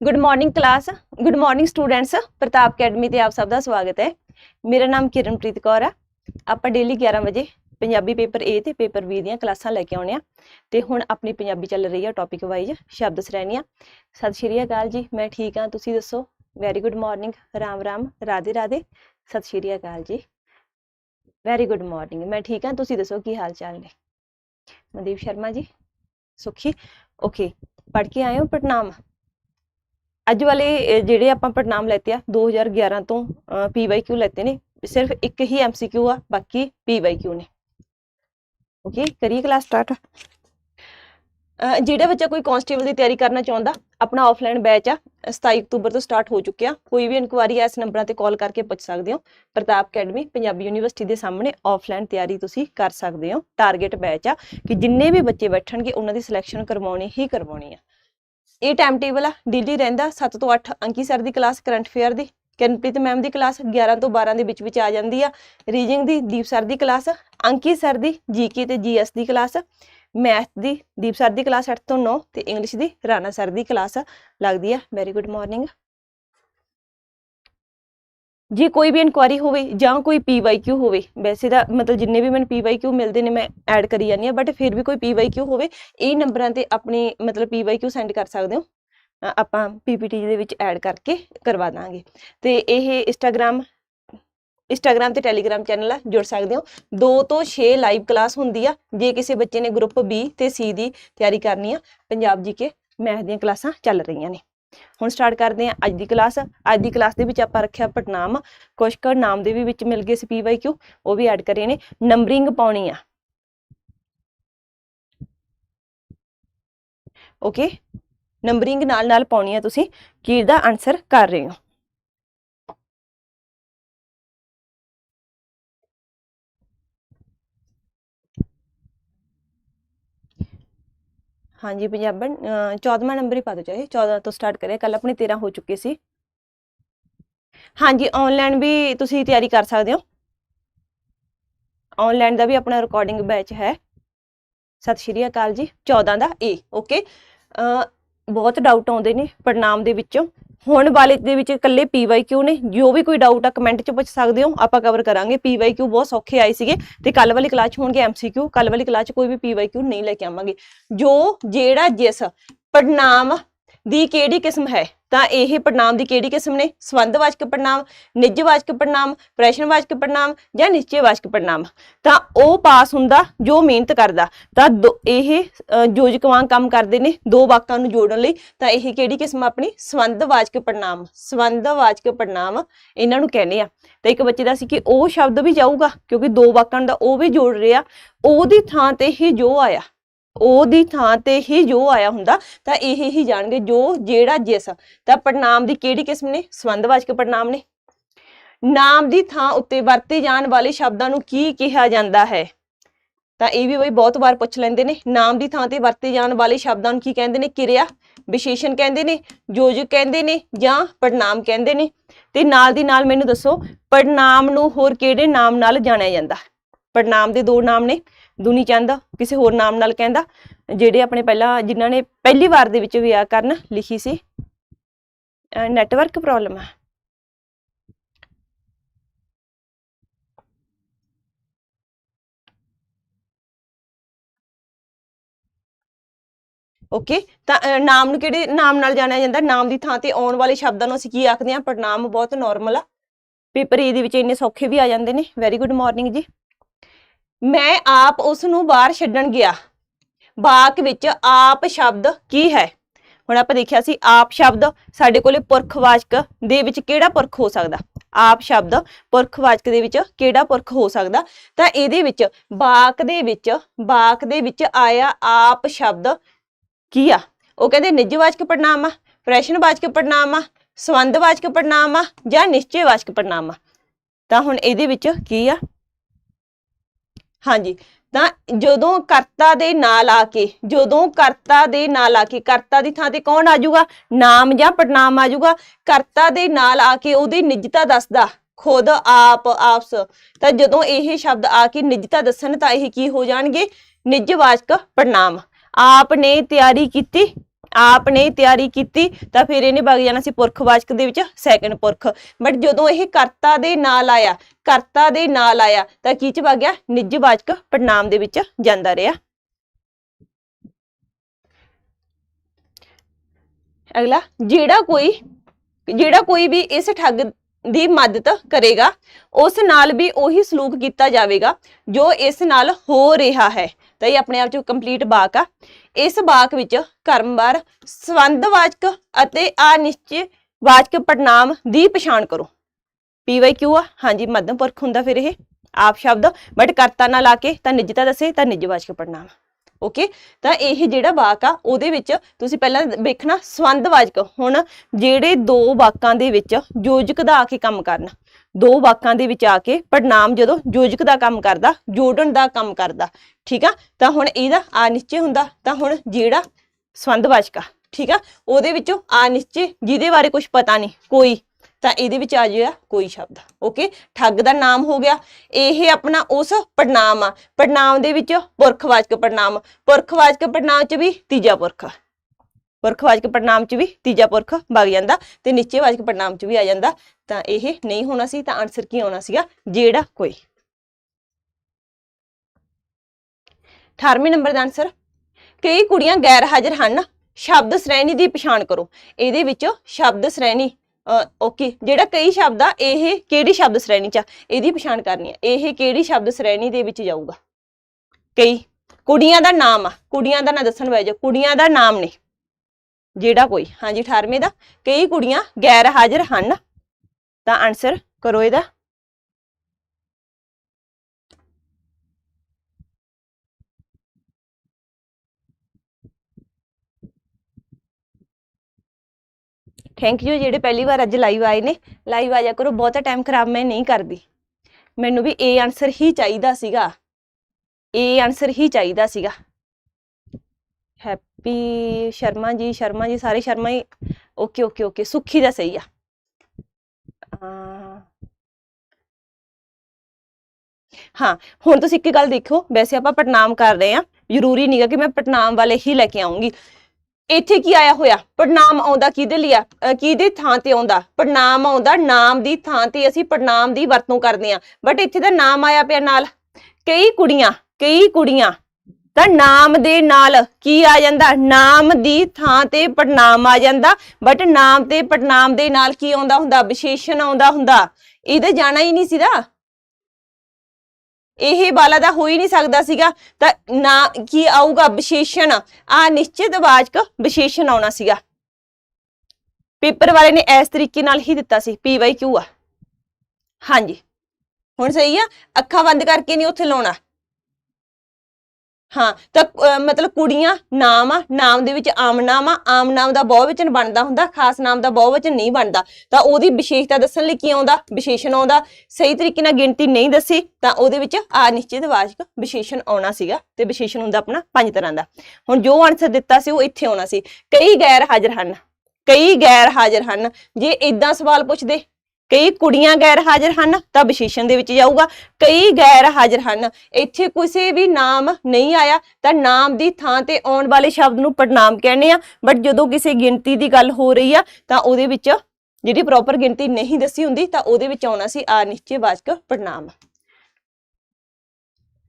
Good morning class good morning students Pratap Academy ਤੇ ਆਪ ਸਭ ਦਾ ਸਵਾਗਤ ਹੈ। ਮੇਰਾ ਨਾਮ ਕਿਰਨਪ੍ਰੀਤ ਕੌਰ ਆ। ਆਪਾਂ ਡੇਲੀ 11 ਵਜੇ ਪੰਜਾਬੀ ਪੇਪਰ A ਤੇ ਪੇਪਰ B ਦੀਆਂ ਕਲਾਸਾਂ ਲੈ ਕੇ ਆਉਣੇ ਆ। ਤੇ ਹੁਣ ਆਪਣੀ ਪੰਜਾਬੀ ਚੱਲ ਰਹੀ ਆ ਟੌਪਿਕ ਵਾਈਜ਼ ਸ਼ਬਦ ਸ਼੍ਰੇਣੀਆਂ। ਸਤਿ ਸ਼੍ਰੀ ਅਕਾਲ ਜੀ, ਮੈਂ ਠੀਕ ਹਾਂ, ਤੁਸੀਂ ਦੱਸੋ? Very good morning Ram Ram, Radhe Radhe. ਸਤਿ ਸ਼੍ਰੀ ਅਕਾਲ ਜੀ। ਵੈਰੀ ਗੁੱਡ ਮਾਰਨਿੰਗ ਮੈਂ ਠੀਕ ਹਾਂ, ਤੁਸੀਂ ਦੱਸੋ ਕੀ ਹਾਲ ਚਾਲ ਨੇ? ਮਨਦੀਪ ਸ਼ਰਮਾ ਜੀ, ਸੁਖੀ? ਓਕੇ ਪੜ੍ਹ ਕੇ ਆਏ ਹੋ ਪਟਨਾਮ? ਅੱਜ ਵਾਲੇ ਜਿਹੜੇ ਆਪਾਂ ਪੜਨਾਮ ਲੈਤੇ ਆ 2011 ਤੋਂ ਪੀਵਾਈਕਿਊ ਲੈਤੇ ਨੇ, ਸਿਰਫ ਇੱਕ ਹੀ ਐਮਸੀਕਿਊ ਆ, ਬਾਕੀ ਪੀਵਾਈਕਿਊ ਨੇ। ਓਕੇ ਕਰੀਏ ਕਲਾਸ ਸਟਾਰਟ ਜਿਹੜਾ ਬੱਚਾ ਕੋਈ ਕਾਂਸਟੇਬਲ ਦੀ ਤਿਆਰੀ ਕਰਨਾ ਚਾਹੁੰਦਾ, ਆਪਣਾ ਆਫਲਾਈਨ ਬੈਚ ਆ 27 ਅਕਤੂਬਰ ਤੋਂ ਸਟਾਰਟ ਹੋ ਚੁੱਕਿਆ। ਕੋਈ ਵੀ ਇਨਕੁਆਰੀ ਇਸ ਨੰਬਰਾਂ ਤੇ ਕਾਲ ਕਰਕੇ ਪੁੱਛ ਸਕਦੇ ਹੋ। ਪ੍ਰਤਾਪ ਅਕੈਡਮੀ ਪੰਜਾਬੀ ਯੂਨੀਵਰਸਿਟੀ ਦੇ ਸਾਹਮਣੇ ਆਫਲਾਈਨ ਤਿਆਰੀ ਤੁਸੀਂ ਕਰ ਸਕਦੇ ਹੋ। ਟਾਰਗੇਟ ਬੈਚ ਆ, ਕਿ ਜਿੰਨੇ ਵੀ ਬੱਚੇ ਬੈਠਣਗੇ, ਉਹਨਾਂ ਦੀ ਸਿਲੈਕਸ਼ਨ ਕਰਵਾਉਣੀ ਹੀ ਕਰਵਾਉਣੀ ਆ। ਇਹ ਟਾਈਮ ਟੇਬਲ ਆ ਡੇਲੀ ਰਹਿੰਦਾ 7 ਤੋਂ 8 ਅੰਕੀ ਸਰ ਦੀ ਕਲਾਸ ਕਰੰਟ ਅਫੇਅਰ ਦੀ, ਕਿਰਨਪ੍ਰੀਤ ਮੈਮ ਦੀ ਕਲਾਸ 11 ਤੋਂ 12 ਦੇ ਵਿੱਚ ਵਿੱਚ ਆ ਜਾਂਦੀ ਆ, ਰੀਜਿੰਗ ਦੀ ਦੀਪ ਸਰ ਦੀ ਕਲਾਸ ਅੰਕੀ ਸਰ ਦੀ ਜੀਕੇ ਤੇ ਜੀਐਸ ਦੀ ਕਲਾਸ ਮੈਥ ਦੀ ਦੀਪ ਸਰ ਦੀ ਕਲਾਸ 8 ਤੋਂ 9 ਤੇ ਇੰਗਲਿਸ਼ ਦੀ ਰਾਣਾ ਸਰ ਦੀ ਕਲਾਸ ਲੱਗਦੀ ਆ। ਵੈਰੀ ਗੁੱਡ ਮਾਰਨਿੰਗ ਜੇ ਕੋਈ ਵੀ ਇਨਕੁਆਰੀ ਹੋਵੇ ਜਾਂ ਕੋਈ ਪੀਵਾਈਕਿਊ ਹੋਵੇ ਵੈਸੇ ਤਾਂ ਮਤਲਬ ਜਿੰਨੇ ਵੀ ਮੈਨੂੰ ਪੀਵਾਈਕਿਊ ਮਿਲਦੇ ਨੇ ਮੈਂ ਐਡ ਕਰੀ ਜਾਂਦੀ ਆ ਬਟ ਫਿਰ ਵੀ ਕੋਈ ਪੀਵਾਈਕਿਊ ਹੋਵੇ ਇਹ ਨੰਬਰਾਂ ਤੇ ਆਪਣੀ ਮਤਲਬ ਪੀਵਾਈਕਿਊ ਸੈਂਡ ਕਰ ਸਕਦੇ ਹੋ। ਅ, ਆਪਾਂ ਪੀਪੀਟੀ ਦੇ ਵਿੱਚ ਐਡ ਕਰਕੇ ਕਰਵਾ ਦਾਂਗੇ। ਤੇ ਇਹ ਇੰਸਟਾਗ੍ਰam ਇੰਸਟਾਗ੍ਰam ਤੇ ਟੈਲੀਗ੍ਰam ਚੈਨਲ ਆ ਜੁੜ ਸਕਦੇ ਹੋ। 2 ਤੋਂ 6 ਲਾਈਵ ਕਲਾਸ ਹੁੰਦੀ ਆ ਜੇ ਕਿਸੇ ਬੱਚੇ ਨੇ ਗਰੁੱਪ B ਤੇ C ਦੀ ਤਿਆਰੀ ਕਰਨੀ ਆ ਪੰਜਾਬ ਜੀਕੇ ਮੈਥ ਦੀਆਂ ਕਲਾਸਾਂ ਚੱਲ ਰਹੀਆਂ ਨੇ। ਹੁਣ ਸਟਾਰਟ ਕਰਦੇ ਹਾਂ ਅੱਜ ਦੀ ਕਲਾਸ ਅੱਜ ਦੀ ਕਲਾਸ ਦੇ ਵਿੱਚ ਆਪਾਂ ਰੱਖਿਆ ਪਟਨਾਮ। ਕੁਛ ਨਾਮ ਦੇ ਵੀ ਵਿੱਚ ਮਿਲ ਗਏ ਸੀ ਪੀਵਾਈਕਿਊ। ਉਹ ਵੀ ਐਡ ਕਰੇ ਨੇ। ਨੰਬਰਿੰਗ ਪਾਉਣੀ ਆ। ਓਕੇ ਨੰਬਰਿੰਗ ਨਾਲ ਨਾਲ ਪਾਉਣੀ ਆ ਤੁਸੀਂ। ਕੀ ਦਾ ਆਨਸਰ ਕਰ ਰਹੇ ਹੋ? ਹਾਂਜੀ, ਪੰਜਾਬਣ 14ਵਾਂ ਨੰਬਰ ਹੀ ਪਾ ਦਿਓ ਚਾਹੇ 14 ਤੋਂ ਸਟਾਰਟ ਕਰਿਆ ਕੱਲ ਆਪਣੇ 13 ਹੋ ਚੁੱਕੇ ਸੀ। ਹਾਂਜੀ ਆਨਲਾਈਨ ਵੀ ਤੁਸੀਂ ਤਿਆਰੀ ਕਰ ਸਕਦੇ ਹੋ। ਆਨਲਾਈਨ ਦਾ ਵੀ ਆਪਣਾ ਰਿਕਾਰਡਿੰਗ ਬੈਚ ਹੈ। ਸਤਿ ਸ਼੍ਰੀ ਅਕਾਲ ਜੀ 14 ਦਾ ਏ ਓਕੇ ਬਹੁਤ ਡਾਊਟ ਆਉਂਦੇ ਨੇ ਪੜਨਾਮ ਦੇ ਵਿੱਚੋਂ। ਹੋਣ ਵਾਲੇ ਦੇ ਵਿੱਚ ਇਕੱਲੇ ਪੀਵਾਈਕਿਊ ਨੇ, ਜੋ ਵੀ ਕੋਈ ਡਾਊਟ ਆ ਕਮੈਂਟ 'ਚ ਪੁੱਛ ਸਕਦੇ ਹੋ, ਆਪਾਂ ਕਵਰ ਕਰਾਂਗੇ। ਪੀਵਾਈਕਿਊ ਬਹੁਤ ਸੌਖੇ ਆਏ ਸੀਗੇ ਤੇ ਕੱਲ ਵਾਲੀ ਕਲਾਸ 'ਚ ਹੋਣਗੇ ਐਮਸੀਕਿਊ ਕੱਲ ਵਾਲੀ ਕਲਾਸ 'ਚ ਕੋਈ ਵੀ ਪੀਵਾਈਕਿਊ ਨਹੀਂ ਲੈ ਕੇ ਆਵਾਂਗੇ। ਜੋ ਜਿਹੜਾ ਜਿਸ ਪੜਨਾਮ ਦੀ ਕਿਹੜੀ ਕਿਸਮ ਹੈ? ਤਾਂ ਇਹ ਪੜਨਾਮ ਦੀ ਕਿਹੜੀ ਕਿਸਮ ਨੇ? ਸੰਬੰਧਵਾਚਕ ਪੜਨਾਮ ਨਿੱਜਵਾਚਕ ਪੜਨਾਮ ਪ੍ਰਸ਼ਨਵਾਚਕ ਪੜਨਾਮ ਜਾਂ ਨਿਸ਼ਚੈਵਾਚਕ ਪੜਨਾਮ ਤਾਂ ਉਹ ਪਾਸ ਹੁੰਦਾ ਜੋ ਮਿਹਨਤ ਕਰਦਾ। ਤਾਂ ਇਹ ਯੋਜਕ ਵਾਂਗ ਕੰਮ ਕਰਦੇ ਨੇ ਦੋ ਵਾਕਾਂ ਨੂੰ ਜੋੜਨ ਲਈ। ਤਾਂ ਇਹ ਕਿਹੜੀ ਕਿਸਮ ਆ ਆਪਣੀ? ਸੰਬੰਧਵਾਚਕ ਪੜਨਾਮ ਸੰਬੰਧਵਾਚਕ ਪੜਨਾਮ ਇਹਨਾਂ ਨੂੰ ਕਹਿੰਦੇ ਆ। ਤਾਂ ਇੱਕ ਬੱਚੇ ਦਾ ਸੀ ਕਿ ਉਹ ਸ਼ਬਦ ਵੀ ਜਾਊਗਾ, ਕਿਉਂਕਿ ਦੋ ਵਾਕਾਂ ਦਾ ਉਹ ਵੀ ਜੋੜ ਰਿਹਾ। ਉਹਦੀ ਥਾਂ ਤੇ ਹੀ ਜੋ ਆਇਆ ਉਹਦੀ ਥਾਂ ਤੇ ਹੀ ਜੋ ਆਇਆ ਹੁੰਦਾ, ਤਾਂ ਇਹ ਹੀ ਜਾਣਗੇ ਜੋ ਜਿਹੜਾ ਜਿਸ ਤਾਂ ਪੜਨਾਮ ਦੀ ਕਿਹੜੀ ਕਿਸਮ ਨੇ? ਸੰਬੰਧਵਾਚਕ ਪੜਨਾਮ ਨੇ। ਨਾਮ ਦੀ ਥਾਂ ਉੱਤੇ ਵਰਤੇ ਜਾਣ ਵਾਲੇ ਸ਼ਬਦਾਂ ਨੂੰ ਕੀ ਕਿਹਾ ਜਾਂਦਾ ਹੈ? ਤਾਂ ਇਹ ਵੀ ਬਈ ਬਹੁਤ ਵਾਰ ਪੁੱਛ ਲੈਂਦੇ ਨੇ। ਨਾਮ ਦੀ ਥਾਂ ਤੇ ਵਰਤੇ ਜਾਣ ਵਾਲੇ ਸ਼ਬਦਾਂ ਨੂੰ ਕੀ ਕਹਿੰਦੇ ਨੇ? ਕਿਰਿਆ, ਵਿਸ਼ੇਸ਼ਣ ਕਹਿੰਦੇ ਨੇ, ਯੋਜਕ ਕਹਿੰਦੇ ਨੇ ਜਾਂ ਪੜਨਾਮ ਕਹਿੰਦੇ ਨੇ। ਤੇ ਨਾਲ ਦੀ ਨਾਲ ਮੈਨੂੰ ਦੱਸੋ ਪੜਨਾਮ ਨੂੰ ਹੋਰ ਕਿਹੜੇ ਨਾਮ ਨਾਲ ਜਾਣਿਆ ਜਾਂਦਾ? ਪੜਨਾਮ ਦੇ ਦੋ ਨਾਮ ਨੇ। ਦੁਨੀ ਚੰਦ ਕਿਸੇ ਹੋਰ ਨਾਮ ਨਾਲ ਕਹਿੰਦਾ, ਜਿਹੜੇ ਆਪਣੇ ਪਹਿਲਾਂ ਜਿਨ੍ਹਾਂ ਨੇ ਪਹਿਲੀ ਵਾਰ ਦੇ ਵਿੱਚ ਵਿਆਕਰਨ ਲਿਖੀ ਸੀ। ਨੈਟਵਰਕ ਪ੍ਰੋਬਲਮ ਹੈ ਓਕੇ ਤਾਂ ਨਾਮ ਨੂੰ ਕਿਹੜੇ ਨਾਮ ਨਾਲ ਜਾਣਿਆ ਜਾਂਦਾ? ਨਾਮ ਦੀ ਥਾਂ ਤੇ ਆਉਣ ਵਾਲੇ ਸ਼ਬਦਾਂ ਨੂੰ ਅਸੀਂ ਕੀ ਆਖਦੇ ਹਾਂ? ਪੜਨਾਮ ਬਹੁਤ ਨਾਰਮਲ ਆ। ਪੇਪਰ ਏ ਦੇ ਵਿੱਚ ਇੰਨੇ ਸੌਖੇ ਵੀ ਆ ਜਾਂਦੇ ਨੇ। ਵੈਰੀ ਗੁੱਡ ਮਾਰਨਿੰਗ ਜੀ। ਮੈਂ ਆਪ ਉਸ ਨੂੰ ਬਾਹਰ ਛੱਡਣ ਗਿਆ। ਵਾਕ ਵਿੱਚ ਆਪ ਸ਼ਬਦ ਕੀ ਹੈ? ਹੁਣ ਆਪਾਂ ਦੇਖਿਆ ਸੀ ਆਪ ਸ਼ਬਦ ਸਾਡੇ ਕੋਲੇ ਪੁਰਖਵਾਚਕ ਦੇ ਵਿੱਚ ਕਿਹੜਾ ਪੁਰਖ ਹੋ ਸਕਦਾ? ਆਪ ਸ਼ਬਦ ਪੁਰਖਵਾਚਕ ਦੇ ਵਿੱਚ ਕਿਹੜਾ ਪੁਰਖ ਹੋ ਸਕਦਾ? ਤਾਂ ਇਹਦੇ ਵਿੱਚ ਵਾਕ ਦੇ ਵਿੱਚ, ਵਾਕ ਦੇ ਵਿੱਚ ਆਇਆ ਆਪ ਸ਼ਬਦ ਕੀ ਆ? ਉਹ ਕਹਿੰਦੇ ਨਿੱਜਵਾਚਕ ਪੜਨਾਮ ਆ, ਪ੍ਰਸ਼ਨਵਾਚਕ ਪੜਨਾਮ ਆ, ਸੰਬੰਧਵਾਚਕ ਪੜਨਾਮ ਆ ਜਾਂ ਨਿਸ਼ਚੈਵਾਚਕ ਪੜਨਾਮ ਆ। ਤਾਂ ਹੁਣ ਇਹਦੇ ਵਿੱਚ ਕੀ ਆ? ਹਾਂਜੀ, ਤਾਂ ਜਦੋਂ ਕਰਤਾ ਦੇ ਨਾਲ ਆ ਕੇ, ਜਦੋਂ ਕਰਤਾ ਦੇ ਨਾਲ ਆ ਕੇ, ਕਰਤਾ ਦੀ ਥਾਂ ਤੇ ਕੌਣ ਆ ਜਾਊਗਾ? ਨਾਮ ਜਾਂ ਪੜਨਾਮ ਆ ਜਾਊਗਾ? ਕਰਤਾ ਦੇ ਨਾਲ ਆ ਕੇ ਉਹਦੀ ਨਿਜਤਾ ਦੱਸਦਾ, ਖੁਦ ਆਪ, ਆਪਸ। ਤਾਂ ਜਦੋਂ ਇਹ ਸ਼ਬਦ ਆ ਕੇ ਨਿਜਤਾ ਦੱਸਣ, ਤਾਂ ਇਹ ਕੀ ਹੋ ਜਾਣਗੇ? ਨਿਜਵਾਚਕ ਪੜਨਾਮ ਆਪ ਨੇ ਤਿਆਰੀ ਕੀਤੀ ਆਪ ਨੇ ਤਿਆਰੀ ਕੀਤੀ, ਤਾਂ ਫਿਰ ਇਹਨੇ ਵਗ ਜਾਣਾ ਸੀ ਪੁਰਖਵਾਚਕ ਦੇ ਵਿੱਚ ਸੈਕੰਡ ਪੁਰਖ। ਬਟ ਜਦੋਂ ਇਹ ਕਰਤਾ ਦੇ ਨਾਲ ਆਇਆ, ਕਰਤਾ ਦੇ ਨਾਲ ਆਇਆ, ਤਾਂ ਕੀ ਚ ਵਗ ਗਿਆ? ਨਿੱਜਵਾਚਕ ਪੜਨਾਮ ਦੇ ਵਿੱਚ ਜਾਂਦਾ ਰਿਹਾ। ਅਗਲਾ, ਜਿਹੜਾ ਕੋਈ ਜਿਹੜਾ ਕੋਈ ਵੀ ਇਸ ਠੱਗ ਦੀ ਮਦਦ ਕਰੇਗਾ, ਉਸ ਨਾਲ ਵੀ ਉਹੀ ਸਲੂਕ ਕੀਤਾ ਜਾਵੇਗਾ, ਜੋ ਇਸ ਨਾਲ ਹੋ ਰਿਹਾ ਹੈ। ਤਾਂ ਇਹ ਆਪਣੇ ਆਪ ਚ ਕੰਪਲੀਟ ਵਾਕ ਆ। ਇਸ ਵਾਕ ਵਿੱਚ ਕਰਮਵਾਰ ਸੰਬੰਧਵਾਚਕ ਅਤੇ ਅਨਿਸ਼ਚਿਤ ਵਾਚਕ ਪੜਨਾਮ ਦੀ ਪਛਾਣ ਕਰੋ। ਪੀਵਾਈ ਕਿਉ ਆ? ਹਾਂਜੀ, ਮੱਧਮ ਪੁਰਖ ਹੁੰਦਾ ਫਿਰ ਇਹ। ਆਪ ਸ਼ਬਦ ਬਟ ਕਰਤਾ ਨਾਲ ਲਾ ਕੇ ਤਾਂ ਨਿਜਤਾ ਦੱਸੇ, ਤਾਂ ਨਿਜਵਾਚਕ ਪੜਨਾਮ ਓਕੇ ਤਾਂ ਇਹ ਜਿਹੜਾ ਵਾਕ ਆ, ਉਹਦੇ ਵਿੱਚ ਤੁਸੀਂ ਪਹਿਲਾਂ ਵੇਖਣਾ ਸੰਬੰਧ ਵਾਚਕ। ਹੁਣ ਜਿਹੜੇ ਦੋ ਵਾਕਾਂ ਦੇ ਵਿੱਚ ਯੋਜਕ ਦਾ ਆ ਕੇ ਕੰਮ ਕਰਨ। ਦੋ ਵਾਕਾਂ ਦੇ ਵਿੱਚ ਆ ਕੇ ਪੜਨਾਮ ਜਦੋਂ ਯੋਜਕ ਦਾ ਕੰਮ ਕਰਦਾ, ਜੋੜਨ ਦਾ ਕੰਮ ਕਰਦਾ, ਠੀਕ ਆ? ਤਾਂ ਹੁਣ ਇਹਦਾ ਆ ਨਿਸ਼ਚੇ ਹੁੰਦਾ, ਤਾਂ ਹੁਣ ਜਿਹੜਾ ਸੰਬੰਧਵਾਚਕਾ ਠੀਕ ਆ? ਉਹਦੇ ਵਿੱਚੋਂ ਆ ਨਿਸ਼ਚੇ ਜਿਹਦੇ ਬਾਰੇ ਕੁਝ ਪਤਾ ਨਹੀਂ, ਕੋਈ, ਤਾਂ ਇਹਦੇ ਵਿੱਚ ਆ ਜਾਇਆ ਕੋਈ ਸ਼ਬਦ ਓਕੇ ਠੱਗ ਦਾ ਨਾਮ ਹੋ ਗਿਆ, ਇਹ ਆਪਣਾ ਉਸ ਪੜਨਾਮ ਆ ਪੜਨਾਮ ਦੇ ਵਿੱਚ ਪੁਰਖਵਾਚਕ ਪੜਨਾਮ ਪੁਰਖਵਾਚਕ ਪੜਨਾਮ ਚ ਵੀ ਤੀਜਾ ਪੁਰਖ ਪੁਰਖ ਪੁਰਖਵਾਚਕ ਪੜਨਾਮ ਚ ਵੀ ਤੀਜਾ ਪੁਰਖ ਵਗ ਜਾਂਦਾ ਤੇ ਨੀਚੇ ਵਾਚਕ ਪੜਨਾਮ ਚ ਵੀ ਆ ਜਾਂਦਾ, ਤਾਂ ਇਹ ਨਹੀਂ ਹੋਣਾ ਸੀ, ਤਾਂ ਆਨਸਰ ਕੀ ਆਉਣਾ ਸੀਗਾ? ਜਿਹੜਾ ਕੋਈ। 18ਵੇਂ ਨੰਬਰ ਦਾ ਆਨਸਰ ਕਈ ਕੁੜੀਆਂ ਗੈਰ ਹਾਜ਼ਰ ਹਨ, ਸ਼ਬਦ ਸ਼੍ਰੇਣੀ ਦੀ ਪਛਾਣ ਕਰੋ। ਇਹਦੇ ਵਿੱਚ ਸ਼ਬਦ ਸ਼੍ਰੇਣੀ ਓਕੇ ਜਿਹੜਾ ਕਈ ਸ਼ਬਦ ਆ, ਇਹ ਕਿਹੜੀ ਸ਼ਬਦ ਸ਼੍ਰੇਣੀ ਚ ਆ? ਇਹਦੀ ਪਛਾਣ ਕਰਨੀ ਆ। ਇਹ ਕਿਹੜੀ ਸ਼ਬਦ ਸ਼੍ਰੇਣੀ ਦੇ ਵਿੱਚ ਜਾਊਗਾ? ਕਈ ਕੁੜੀਆਂ ਦਾ ਨਾਮ ਆ। ਕੁੜੀਆਂ ਦਾ ਨਾ ਦੱਸਣ ਵੈ ਕੁੜੀਆਂ ਦਾ ਨਾਮ ਨੇ। ਜਿਹੜਾ ਕੋਈ, ਹਾਂਜੀ 18ਵੇਂ ਦਾ, ਕਈ ਕੁੜੀਆਂ ਗੈਰ ਹਾਜ਼ਰ ਹਨ। ਤਾਂ ਆਨਸਰ ਕਰੋ ਇਹਦਾ। ਥੈਂਕ ਯੂ ਜਿਹੜੇ ਪਹਿਲੀ ਵਾਰ ਅੱਜ ਲਾਈਵ ਆਏ ਨੇ ਲਾਈਵ ਆ ਜਾ ਕਰੋ, ਬਹੁਤਾ ਟਾਈਮ ਖਰਾਬ ਮੈਂ ਨਹੀਂ ਕਰਦੀ। ਮੈਨੂੰ ਵੀ ਇਹ ਆਨਸਰ ਹੀ ਚਾਹੀਦਾ ਸੀਗਾ। ਇਹ ਆਨਸਰ ਹੀ ਚਾਹੀਦਾ ਸੀਗਾ। ਹੈਪੀ ਸ਼ਰਮਾ ਜੀ ਸ਼ਰਮਾ ਜੀ ਸਾਰੇ ਸ਼ਰਮਾ ਹੀ ਓਕੇ ਓਕੇ ਓਕੇ ਸੁਖੀ ਦਾ ਸਹੀ ਆ। ਹਾਂ, ਹੁਣ ਤੁਸੀਂ ਇੱਕ ਗੱਲ ਦੇਖੋ, ਵੈਸੇ ਆਪਾਂ ਪਟਨਾਮ ਕਰ ਰਹੇ ਆ ਜ਼ਰੂਰੀ ਨਹੀਂਗਾ ਕਿ ਮੈਂ ਪਟਨਾਮ ਵਾਲੇ ਹੀ ਲੈ ਕੇ ਆਉਂਗੀ ਇੱਥੇ ਕੀ ਆਇਆ ਹੋਇਆ? ਪੜਨਾਮ ਆਉਂਦਾ ਕਿਹਦੇ ਲਈ ਆ? ਕਿਹਦੇ ਥਾਂ ਤੇ ਆਉਂਦਾ? ਪੜਨਾਮ ਆਉਂਦਾ ਨਾਮ ਦੀ ਥਾਂ ਤੇ ਅਸੀਂ ਪੜਨਾਮ ਦੀ ਵਰਤੋਂ ਕਰਦੇ ਆ ਬਟ ਇੱਥੇ ਦਾ ਨਾਮ ਆਇਆ ਪਿਆ ਨਾਲ। ਕਈ ਕੁੜੀਆਂ ਕਈ ਕੁੜੀਆਂ ਤਾਂ ਨਾਮ ਦੇ ਨਾਲ ਕੀ ਆ ਜਾਂਦਾ? ਨਾਮ ਦੀ ਥਾਂ ਤੇ ਪੜਨਾਮ ਆ ਜਾਂਦਾ। ਬਟ ਨਾਮ ਤੇ ਪੜਨਾਮ ਦੇ ਨਾਲ ਕੀ ਆਉਂਦਾ ਹੁੰਦਾ? ਵਿਸ਼ੇਸ਼ਣ ਆਉਂਦਾ ਹੁੰਦਾ। ਇਹਦੇ ਜਾਣਾ ਹੀ ਨਹੀਂ ਸੀ ਇਹ ਵਾਲਾ ਦਾ ਹੋ ਹੀ ਨਹੀਂ ਸਕਦਾ ਸੀਗਾ। ਤਾਂ ਨਾ ਕੀ ਆਊਗਾ? ਵਿਸ਼ੇਸ਼ਣ। ਆ ਨਿਸ਼ਚਿਤ ਵਾਚਕ ਵਿਸ਼ੇਸ਼ਣ ਆਉਣਾ ਸੀਗਾ। ਪੇਪਰ ਵਾਲੇ ਨੇ ਇਸ ਤਰੀਕੇ ਨਾਲ ਹੀ ਦਿੱਤਾ ਸੀ। ਪੀ ਵਾਈ ਕਿਊ ਆ। ਹਾਂਜੀ। ਹੁਣ ਸਹੀ ਆ? ਅੱਖਾਂ ਬੰਦ ਕਰਕੇ ਨਹੀਂ ਉੱਥੇ ਲਾਉਣਾ। ਹਾਂ ਤਾਂ ਅਹ, ਮਤਲਬ ਕੁੜੀਆਂ ਨਾਮ ਆ ਨਾਮ ਦੇ ਵਿੱਚ ਆਮ ਨਾਮ ਆ ਆਮ ਨਾਮ ਦਾ ਬਹੁਵਚਨ ਬਣਦਾ ਹੁੰਦਾ ਖਾਸ ਨਾਮ ਦਾ ਬਹੁਵਚਨ ਨਹੀਂ ਬਣਦਾ। ਤਾਂ ਉਹਦੀ ਵਿਸ਼ੇਸ਼ਤਾ ਦੱਸਣ ਲਈ ਕੀ ਆਉਂਦਾ? ਵਿਸ਼ੇਸ਼ਣ ਆਉਂਦਾ। ਸਹੀ ਤਰੀਕੇ ਨਾਲ ਗਿਣਤੀ ਨਹੀਂ ਦੱਸੀ ਤਾਂ ਉਹਦੇ ਵਿੱਚ ਆ ਨਿਸ਼ਚਿਤ ਵਾਚਕ ਵਿਸ਼ੇਸ਼ਣ ਆਉਣਾ ਸੀਗਾ ਤੇ ਵਿਸ਼ੇਸ਼ਣ ਹੁੰਦਾ ਆਪਣਾ ਪੰਜ ਤਰ੍ਹਾਂ ਦਾ। ਹੁਣ ਜੋ ਆਨਸਰ ਦਿੱਤਾ ਸੀ ਉਹ ਇੱਥੇ ਆਉਣਾ ਸੀ। ਕਈ ਗੈਰ ਹਾਜ਼ਰ ਹਨ ਕਈ ਗੈਰ ਹਾਜ਼ਰ ਹਨ। ਜੇ ਇਦਾਂ ਸਵਾਲ ਪੁੱਛਦੇ ਕਈ ਕੁੜੀਆਂ ਗੈਰ ਹਾਜ਼ਰ ਹਨ, ਤਾਂ ਵਿਸ਼ੇਸ਼ਣ ਦੇ ਵਿੱਚ ਜਾਊਗਾ। ਕਈ ਗੈਰ ਹਾਜ਼ਰ ਹਨ। ਇੱਥੇ ਕਿਸੇ ਵੀ ਨਾਮ ਨਹੀਂ ਆਇਆ, ਤਾਂ ਨਾਮ ਦੀ ਥਾਂ ਤੇ ਆਉਣ ਵਾਲੇ ਸ਼ਬਦ ਨੂੰ ਪੜਨਾਮ ਕਹਿੰਦੇ ਆ। ਬਟ ਜਦੋਂ ਕਿਸੇ ਗਿਣਤੀ ਦੀ ਗੱਲ ਹੋ ਰਹੀ ਆ, ਤਾਂ ਉਹਦੇ ਵਿੱਚ ਜਿਹੜੀ ਪ੍ਰੋਪਰ ਗਿਣਤੀ ਨਹੀਂ ਦੱਸੀ ਹੁੰਦੀ, ਤਾਂ ਉਹਦੇ ਵਿੱਚ ਆਉਣਾ ਸੀ ਆ ਨਿਸ਼ਚੈ ਵਾਚਕ ਪੜਨਾਮ।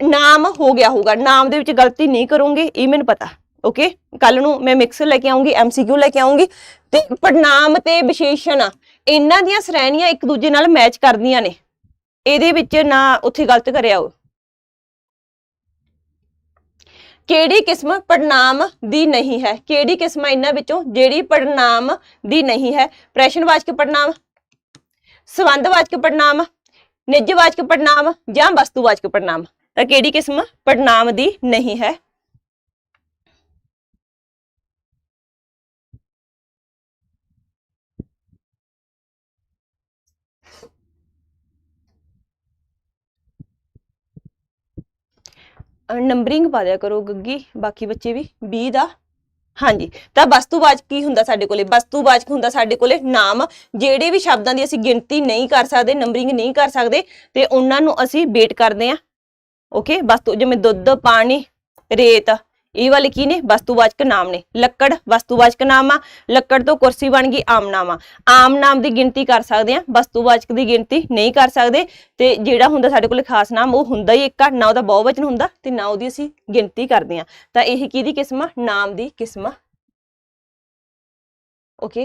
ਨਾਮ ਹੋ ਗਿਆ ਹੋਊਗਾ। ਨਾਮ ਦੇ ਵਿੱਚ ਗਲਤੀ ਨਹੀਂ ਕਰੋਗੇ, ਇਹ ਮੈਨੂੰ ਪਤਾ। ਓਕੇ ਕੱਲ ਨੂੰ ਮੈਂ ਮਿਕਸਰ ਲੈ ਕੇ ਆਉਂਗੀ ਐਮਸੀਕਿਊ ਲੈ ਕੇ ਆਉਂਗੀ ਤੇ ਪੜਨਾਮ ਤੇ ਵਿਸ਼ੇਸ਼ਣ ਇਹਨਾਂ ਦੀਆਂ ਸ਼੍ਰੇਣੀਆਂ ਇੱਕ ਦੂਜੇ ਨਾਲ ਮੈਚ ਕਰਦੀਆਂ ਨੇ। ਇਹਦੇ ਵਿੱਚ ਨਾ ਉੱਥੇ ਗਲਤ ਕਰਿਆ ਉਹ। ਕਿਹੜੀ ਕਿਸਮ ਪੜਨਾਮ ਦੀ ਨਹੀਂ ਹੈ? ਕਿਹੜੀ ਕਿਸਮ ਇਹਨਾਂ ਵਿੱਚੋਂ ਜਿਹੜੀ ਪੜਨਾਮ ਦੀ ਨਹੀਂ ਹੈ? ਪ੍ਰਸ਼ਨਵਾਚਕ ਪੜਨਾਮ ਸੰਬੰਧਵਾਚਕ ਪੜਨਾਮ ਨਿੱਜਵਾਚਕ ਪੜਨਾਮ ਜਾਂ ਵਸਤੂਵਾਚਕ ਪੜਨਾਮ ਤਾਂ ਕਿਹੜੀ ਕਿਸਮ ਪੜਨਾਮ ਦੀ ਨਹੀਂ ਹੈ? ਨੰਬਰਿੰਗ ਪਾ ਦਿਆ ਕਰੋ ਗੱਗੀ, ਬਾਕੀ ਬੱਚੇ ਵੀ 20 ਦਾ। ਹਾਂਜੀ, ਤਾਂ ਵਸਤੂਵਾਚਕ ਕੀ ਹੁੰਦਾ ਸਾਡੇ ਕੋਲੇ? ਵਸਤੂਵਾਚਕ ਹੁੰਦਾ ਸਾਡੇ ਕੋਲੇ? ਨਾਮ। ਜਿਹੜੇ ਵੀ ਸ਼ਬਦਾਂ ਦੀ ਅਸੀਂ ਗਿਣਤੀ ਨਹੀਂ ਕਰ ਸਕਦੇ ਨੰਬਰਿੰਗ ਨਹੀਂ ਕਰ ਸਕਦੇ, ਤੇ ਉਹਨਾਂ ਨੂੰ ਅਸੀਂ ਵੇਟ ਕਰਦੇ ਆ ਓਕੇ ਵਸਤੂ, ਜਿਵੇਂ ਦੁੱਧ, ਪਾਣੀ, ਰੇਤ। ਇਹ ਵਾਲੇ ਕੀ ਨੇ? ਵਸਤੂਵਾਚਕ ਨਾਮ ਨੇ। ਲੱਕੜ ਵਸਤੂਵਾਚਕ ਨਾਮ ਆ। ਲੱਕੜ ਤੋਂ ਕੁਰਸੀ ਬਣ ਗਈ, ਆਮ ਨਾਮ ਆ। ਆਮ ਨਾਮ ਦੀ ਗਿਣਤੀ ਕਰ ਸਕਦੇ ਆ। ਵਸਤੂਵਾਚਕ ਦੀ ਗਿਣਤੀ ਨਹੀਂ ਕਰ ਸਕਦੇ। ਤੇ ਜਿਹੜਾ ਹੁੰਦਾ ਸਾਡੇ ਕੋਲ ਖਾਸ ਨਾਮ, ਉਹ ਹੁੰਦਾ ਹੀ ਇੱਕ ਆ। ਨਾ ਉਹਦਾ ਬਹੁਵਚਨ ਹੁੰਦਾ ਤੇ ਨਾ ਉਹਦੀ ਅਸੀਂ ਗਿਣਤੀ ਕਰਦੇ ਆ। ਤਾਂ ਇਹ ਕਿਹਦੀ ਕਿਸਮ ਆ? ਨਾਮ ਦੀ ਕਿਸਮ ਆ। ਓਕੇ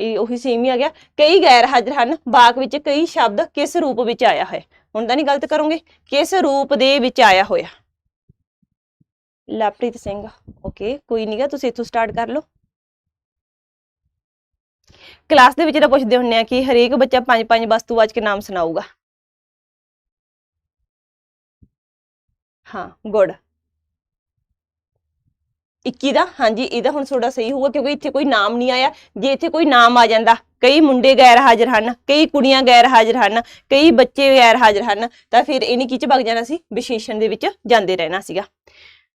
ਇਹ ਉਹੀ ਸੇਮ ਹੀ ਆ ਗਿਆ। ਕਈ ਗੈਰ ਹਾਜ਼ਰ ਹਨ। ਬਾਕ ਵਿੱਚ ਕਈ ਸ਼ਬਦ ਕਿਸ ਰੂਪ ਵਿੱਚ ਆਇਆ ਹੈ ਹੁਣ ਤਾਂ ਨਹੀਂ ਗਲਤ ਕਰੋਗੇ। ਕਿਸ ਰੂਪ ਦੇ ਵਿੱਚ ਆਇਆ ਹੋਇਆ? ਲਵਪ੍ਰੀਤ ਸਿੰਘ। ਓਕੇ, ਕੋਈ ਨਹੀਂਗਾ ਤੁਸੀਂ ਇੱਥੋਂ ਸਟਾਰਟ ਕਰ ਲਓ। ਕਲਾਸ ਦੇ ਵਿੱਚ ਤਾਂ ਪੁੱਛਦੇ ਹੁੰਨੇ ਆ ਕਿ ਹਰੇਕ ਬੱਚਾ ਪੰਜ ਪੰਜ ਵਸਤੂਵਾਚਕ ਨਾਮ ਸੁਣਾਊਗਾ। ਹਾਂ ਗੁੱਡ 21 ਦਾ? ਹਾਂਜੀ ਇਹਦਾ ਹੁਣ ਥੋੜਾ ਸਹੀ ਹੋਊਗਾ, ਕਿਉਂਕਿ ਇੱਥੇ ਕੋਈ ਨਾਮ ਨਹੀਂ ਆਇਆ। ਜੇ ਇੱਥੇ ਕੋਈ ਨਾਮ ਆ ਜਾਂਦਾ, ਕਈ ਮੁੰਡੇ ਗੈਰ ਹਾਜ਼ਰ ਹਨ, ਕਈ ਕੁੜੀਆਂ ਗੈਰ ਹਾਜ਼ਰ ਹਨ, ਕਈ ਬੱਚੇ ਗੈਰ ਹਾਜ਼ਰ ਹਨ, ਤਾਂ ਫਿਰ ਇਹਨੇ ਕੀ ਚ ਵਗ ਜਾਣਾ ਸੀ, ਵਿਸ਼ੇਸ਼ਣ ਦੇ ਵਿੱਚ ਜਾਂਦੇ ਰਹਿਣਾ ਸੀਗਾ।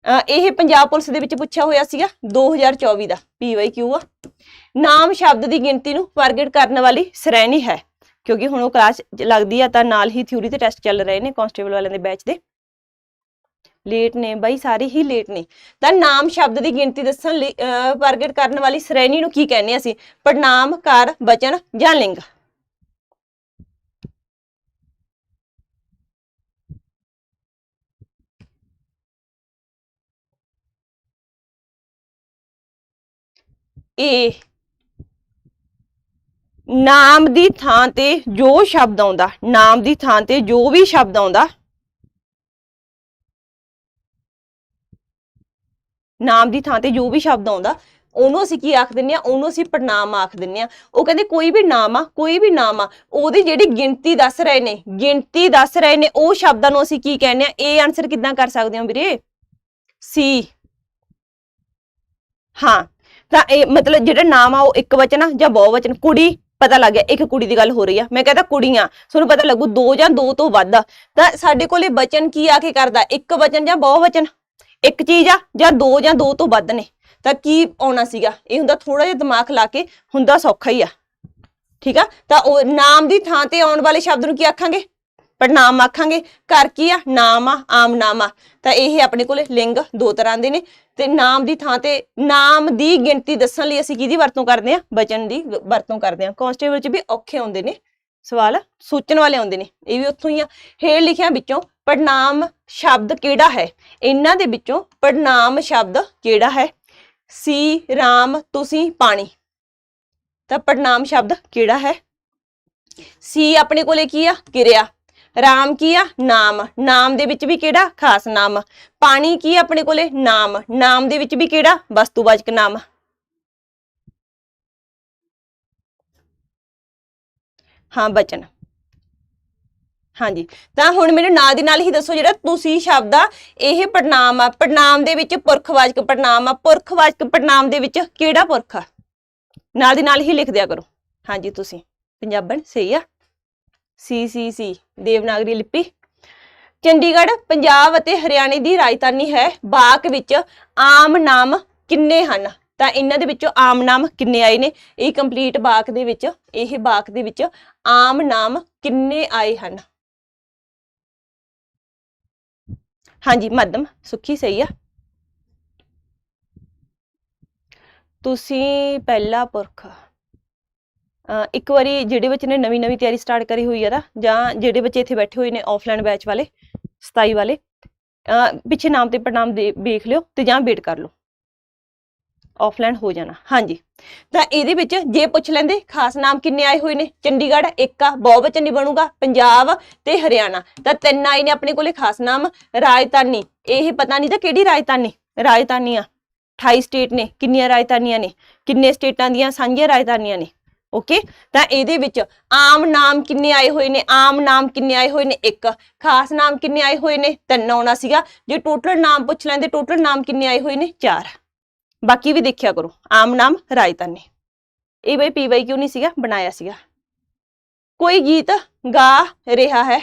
ਇਹ ਪੰਜਾਬ ਪੁਲਿਸ ਦੇ ਵਿੱਚ ਪੁੱਛਿਆ ਹੋਇਆ ਸੀਗਾ 2024 ਦਾ ਪੀਵਾਈਕਿਊ ਆ। ਨਾਮ ਸ਼ਬਦ ਦੀ ਗਿਣਤੀ ਨੂੰ ਪ੍ਰਗਟ ਕਰਨ ਵਾਲੀ ਸ਼੍ਰੇਣੀ ਹੈ, ਕਿਉਂਕਿ ਹੁਣ ਉਹ ਕਲਾਸ ਲੱਗਦੀ ਆ ਤਾਂ ਨਾਲ ਹੀ ਥਿਊਰੀ ਤੇ ਟੈਸਟ ਚੱਲ ਰਹੇ ਨੇ ਕਾਂਸਟੇਬਲ ਵਾਲਿਆਂ ਦੇ ਬੈਚ ਦੇ। ਲੇਟ ਨੇ ਬਾਈ, ਸਾਰੇ ਹੀ ਲੇਟ ਨੇ। ਤਾਂ ਨਾਮ ਸ਼ਬਦ ਦੀ ਗਿਣਤੀ ਦੱਸਣ ਲਈ ਪ੍ਰਗਟ ਕਰਨ ਵਾਲੀ ਸ਼੍ਰੇਣੀ ਨੂੰ ਕੀ ਕਹਿੰਦੇ ਅਸੀਂ? ਪੜਨਾਮ ਕਾਰ ਵਚਨ ਜਾਂ ਲਿੰਗ? ਇਹ ਨਾਮ ਦੀ ਥਾਂ ਤੇ ਜੋ ਸ਼ਬਦ ਆਉਂਦਾ, ਨਾਮ ਦੀ ਥਾਂ ਤੇ ਜੋ ਵੀ ਸ਼ਬਦ ਆਉਂਦਾ, ਨਾਮ ਦੀ ਥਾਂ ਤੇ ਜੋ ਵੀ ਸ਼ਬਦ ਆਉਂਦਾ, ਉਹਨੂੰ ਅਸੀਂ ਕੀ ਆਖ ਦਿੰਨੇ ਆ ਉਹਨੂੰ ਅਸੀਂ ਪ੍ਰਣਾਮ ਆਖ ਦਿੰਨੇ ਆ ਉਹ ਕਹਿੰਦੇ ਕੋਈ ਵੀ ਨਾਮ ਆ, ਕੋਈ ਵੀ ਨਾਮ ਆ, ਉਹਦੀ ਜਿਹੜੀ ਗਿਣਤੀ ਦੱਸ ਰਹੇ ਨੇ, ਗਿਣਤੀ ਦੱਸ ਰਹੇ ਨੇ, ਉਹ ਸ਼ਬਦਾਂ ਨੂੰ ਅਸੀਂ ਕੀ ਕਹਿੰਦੇ ਆ ਇਹ ਆਨਸਰ ਕਿੱਦਾਂ ਕਰ ਸਕਦੇ ਹਾਂ ਵੀਰੇ? ਸੀ ਹਾਂ ਤਾਂ ਇਹ ਮਤਲਬ ਜਿਹੜਾ ਨਾਮ ਆ ਉਹ ਇੱਕ ਵਚਨ ਆ ਜਾਂ ਬਹੁ ਵਚਨ? ਕੁੜੀ, ਪਤਾ ਲੱਗ ਗਿਆ, ਇੱਕ ਕੁੜੀ ਦੀ ਗੱਲ ਹੋ ਰਹੀ ਆ। ਮੈਂ ਕਹਿੰਦਾ ਕੁੜੀਆਂ, ਤੁਹਾਨੂੰ ਪਤਾ ਲੱਗੂ ਦੋ ਜਾਂ ਦੋ ਤੋਂ ਵੱਧ ਆ। ਤਾਂ ਸਾਡੇ ਕੋਲੇ ਵਚਨ ਕੀ ਆ ਕੇ ਕਰਦਾ? ਇੱਕ ਵਚਨ ਜਾਂ ਬਹੁ ਵਚਨ? ਇੱਕ ਚੀਜ਼ ਆ ਜਾਂ ਦੋ ਜਾਂ ਦੋ ਤੋਂ ਵੱਧ ਨੇ? ਤਾਂ ਕੀ ਆਉਣਾ ਸੀਗਾ? ਇਹ ਹੁੰਦਾ ਥੋੜਾ ਜਿਹਾ ਦਿਮਾਗ ਲਾ ਕੇ ਹੁੰਦਾ ਸੌਖਾ ਹੀ ਆ। ਠੀਕ ਆ? ਤਾਂ ਉਹ ਨਾਮ ਦੀ ਥਾਂ ਤੇ ਆਉਣ ਵਾਲੇ ਸ਼ਬਦ ਨੂੰ ਕੀ ਆਖਾਂਗੇ? ਪੜਨਾਮ ਆਖਾਂਗੇ ਘਰ ਕੀ ਆ? ਨਾਮ ਆ, ਆਮ ਨਾਮ ਆ। ਤਾਂ ਇਹ ਆਪਣੇ ਕੋਲੇ ਲਿੰਗ ਦੋ ਤਰ੍ਹਾਂ ਦੇ ਨੇ ਤੇ ਨਾਮ ਦੀ ਥਾਂ ਤੇ ਨਾਮ ਦੀ ਗਿਣਤੀ ਦੱਸਣ ਲਈ ਅਸੀਂ ਕਿਹਦੀ ਵਰਤੋਂ ਕਰਦੇ ਆ? ਬਚਨ ਦੀ ਵਰਤੋਂ ਕਰਦੇ ਆ। ਕਾਂਸਟੇਬਲ ਚ ਵੀ ਔਖੇ ਆਉਂਦੇ ਨੇ ਸਵਾਲ, ਸੋਚਣ ਵਾਲੇ ਆਉਂਦੇ ਨੇ। ਇਹ ਵੀ ਉੱਥੋਂ ਹੀ ਆ। ਹੇਠ ਲਿਖਿਆ ਵਿੱਚੋਂ ਪੜਨਾਮ ਸ਼ਬਦ ਕਿਹੜਾ ਹੈ? ਇਹਨਾਂ ਦੇ ਵਿੱਚੋਂ ਪੜਨਾਮ ਸ਼ਬਦ ਕਿਹੜਾ ਹੈ? ਸੀ, ਰਾਮ, ਤੁਸੀਂ, ਪਾਣੀ। ਤਾਂ ਪੜਨਾਮ ਸ਼ਬਦ ਕਿਹੜਾ ਹੈ? ਸੀ ਆਪਣੇ ਕੋਲੇ ਕੀ ਆ? ਕਿਰਿਆ। ਰਾਮ ਕੀ ਆ? ਨਾਮ। ਨਾਮ ਦੇ ਵਿੱਚ ਵੀ ਕਿਹੜਾ ਖਾਸ ਨਾਮ? ਪਾਣੀ ਕੀ ਆ ਆਪਣੇ ਕੋਲੇ? ਨਾਮ। ਨਾਮ ਦੇ ਵਿੱਚ ਵੀ ਕਿਹੜਾ? ਵਸਤੂਵਾਚਕ ਨਾਮ। ਹਾਂ, ਬਚਨ। ਹਾਂਜੀ। ਤਾਂ ਹੁਣ ਮੈਨੂੰ ਨਾਲ ਦੀ ਨਾਲ ਹੀ ਦੱਸੋ ਜਿਹੜਾ ਤੁਸੀਂ ਸ਼ਬਦ ਆ, ਇਹ ਪੜਨਾਮ ਆ। ਪੜਨਾਮ ਦੇ ਵਿੱਚ ਪੁਰਖਵਾਚਕ ਪੜਨਾਮ ਆ। ਪੁਰਖਵਾਚਕ ਪੜਨਾਮ ਦੇ ਵਿੱਚ ਕਿਹੜਾ ਪੁਰਖ ਆ? ਨਾਲ ਦੀ ਨਾਲ ਹੀ ਲਿਖ ਦਿਆ ਕਰੋ। ਹਾਂਜੀ, ਤੁਸੀਂ। ਪੰਜਾਬਣ ਸਹੀ ਆ? ਸੀ ਦੇਵਨਾਗਰੀ ਲਿਪੀ। ਚੰਡੀਗੜ੍ਹ, ਪੰਜਾਬ ਅਤੇ ਹਰਿਆਣੇ ਦੀ ਰਾਜਧਾਨੀ ਹੈ। ਬਾਕ ਵਿੱਚ ਆਮ ਨਾਮ ਕਿੰਨੇ ਹਨ? ਤਾਂ ਇਹਨਾਂ ਦੇ ਵਿੱਚੋਂ ਆਮ ਨਾਮ ਕਿੰਨੇ ਆਏ ਨੇ? ਇਹ ਕੰਪਲੀਟ ਬਾਕ ਦੇ ਵਿੱਚ, ਇਹ ਬਾਕ ਦੇ ਵਿੱਚ ਆਮ ਨਾਮ ਕਿੰਨੇ ਆਏ ਹਨ? ਹਾਂਜੀ, ਮੱਧਮ, ਸੁੱਖੀ ਸਹੀ ਆ। ਤੁਸੀਂ ਪਹਿਲਾ ਪੁਰਖ। ਇੱਕ ਵਾਰੀ ਜਿਹੜੇ ਬੱਚੇ ਨੇ ਨਵੀਂ ਨਵੀਂ ਤਿਆਰੀ ਸਟਾਰਟ ਕਰੀ ਹੋਈ ਹੈ ਨਾ, ਜਾਂ ਜਿਹੜੇ ਬੱਚੇ ਇੱਥੇ ਬੈਠੇ ਹੋਏ ਨੇ ਆਫਲਾਈਨ ਬੈਚ ਵਾਲੇ 27 ਵਾਲੇ, ਅਹ ਪਿੱਛੇ ਨਾਮ ਤੇ ਪ੍ਰਣਾਮ ਦੇ ਵੇਖ ਲਿਓ ਤੇ ਜਾਂ ਵੇਟ ਕਰ ਲਓ। ਆਫਲਾਈਨ ਹੋ ਜਾਣਾ, ਹਾਂਜੀ। ਤਾਂ ਇਹਦੇ ਵਿੱਚ ਜੇ ਪੁੱਛ ਲੈਂਦੇ, ਖਾਸ ਨਾਮ ਕਿੰਨੇ ਆਏ ਹੋਏ ਨੇ? ਚੰਡੀਗੜ੍ਹ ਇੱਕ ਆ ਬਹੁਵਚਨ ਨਹੀਂ ਬਣੂਗਾ, ਪੰਜਾਬ ਤੇ ਹਰਿਆਣਾ। ਤਾਂ ਤਿੰਨ ਆਏ ਨੇ ਆਪਣੇ ਕੋਲੇ, ਖਾਸ ਨਾਮ ਰਾਜਧਾਨੀ। ਇਹ ਪਤਾ ਨਹੀਂ ਤਾਂ ਕਿਹੜੀ ਰਾਜਧਾਨੀ? ਰਾਜਧਾਨੀਆਂ। ਆ 28 ਸਟੇਟ ਨੇ, ਕਿੰਨੀਆਂ ਰਾਜਧਾਨੀਆਂ ਨੇ? ਕਿੰਨੇ ਸਟੇਟਾਂ ਦੀਆਂ ਸਾਂਝੀਆਂ ਰਾਜਧਾਨੀਆਂ ਨੇ? ਓਕੇ ਤਾਂ ਇਹਦੇ ਵਿੱਚ ਆਮ ਨਾਮ ਕਿੰਨੇ ਆਏ ਹੋਏ ਨੇ? ਆਮ ਨਾਮ ਕਿੰਨੇ ਆਏ ਹੋਏ ਨੇ? ਇੱਕ। ਖਾਸ ਨਾਮ ਕਿੰਨੇ ਆਏ ਹੋਏ ਨੇ? ਤਿੰਨ ਆਉਣਾ ਸੀਗਾ। ਜੇ ਟੋਟਲ ਨਾਮ ਪੁੱਛ ਲੈਂਦੇ ਟੋਟਲ ਨਾਮ ਕਿੰਨੇ ਆਏ ਹੋਏ ਨੇ? ਚਾਰ। ਬਾਕੀ ਵੀ ਦੇਖਿਆ ਕਰੋ। ਆਮ ਨਾਮ ਰਾਜਧਾਨੀ। ਇਹ ਬਈ ਪੀਵਾਈ ਕਿਉਂ ਨਹੀਂ ਸੀਗਾ? ਬਣਾਇਆ ਸੀਗਾ। ਕੋਈ ਗੀਤ ਗਾ ਰਿਹਾ ਹੈ।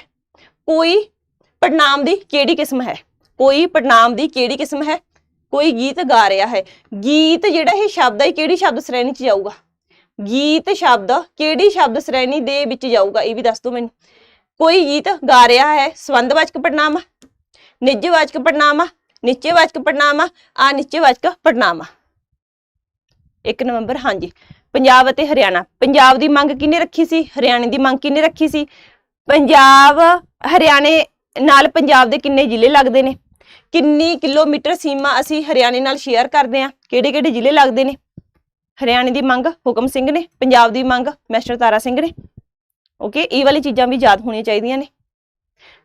ਕੋਈ ਪੜਨਾਮ ਦੀ ਕਿਹੜੀ ਕਿਸਮ ਹੈ? ਕੋਈ ਪੜਨਾਮ ਦੀ ਕਿਹੜੀ ਕਿਸਮ ਹੈ? ਕੋਈ ਗੀਤ ਗਾ ਰਿਹਾ ਹੈ। ਗੀਤ ਜਿਹੜਾ ਇਹ ਸ਼ਬਦ ਹੈ ਕਿਹੜੀ ਸ਼ਬਦ ਸ਼੍ਰੇਣੀ ਚ ਜਾਊਗਾ? ਗੀਤ ਸ਼ਬਦ, ਕਿਹੜੀ ਸ਼ਬਦ ਸ਼੍ਰੇਣੀ ਦੇ ਵਿੱਚ ਜਾਊਗਾ? ਇਹ ਵੀ ਦੱਸ ਦਿਓ ਮੈਨੂੰ। ਕੋਈ ਗੀਤ ਗਾ ਰਿਹਾ ਹੈ ਸੰਬੰਧਵਾਚਕ ਪੜਨਾਮਾ ਆ ਨਿੱਜਵਾਚਕ ਪੜਨਾਮਾ ਆ ਨਿਸ਼ਚੈਵਾਚਕ ਪੜਨਾਮਾ ਆ ਆ ਨਿਸ਼ਚੈਵਾਚਕ ਪੜਨਾਮਾ ਇੱਕ ਨਵੰਬਰ, ਹਾਂਜੀ। ਪੰਜਾਬ ਅਤੇ ਹਰਿਆਣਾ। ਪੰਜਾਬ ਦੀ ਮੰਗ ਕਿਹਨੇ ਰੱਖੀ ਸੀ? ਹਰਿਆਣੇ ਦੀ ਮੰਗ ਕਿਹਨੇ ਰੱਖੀ ਸੀ? ਪੰਜਾਬ, ਹਰਿਆਣੇ ਨਾਲ ਪੰਜਾਬ ਦੇ ਕਿੰਨੇ ਜ਼ਿਲ੍ਹੇ ਲੱਗਦੇ ਨੇ? ਕਿੰਨੀ ਕਿਲੋਮੀਟਰ ਸੀਮਾ ਅਸੀਂ ਹਰਿਆਣੇ ਨਾਲ ਸ਼ੇਅਰ ਕਰਦੇ ਹਾਂ? ਕਿਹੜੇ ਕਿਹੜੇ ਜ਼ਿਲ੍ਹੇ ਲੱਗਦੇ ਨੇ? ਹਰਿਆਣੇ ਦੀ ਮੰਗ, ਹੁਕਮ ਸਿੰਘ ਨੇ, ਪੰਜਾਬ ਦੀ ਮੰਗ, ਮੈਸਟਰ ਤਾਰਾ ਸਿੰਘ ਨੇ। ਓਕੇ ਇਹ ਵਾਲੀ ਚੀਜ਼ਾਂ ਵੀ ਯਾਦ ਹੋਣੀਆਂ ਚਾਹੀਦੀਆਂ ਨੇ।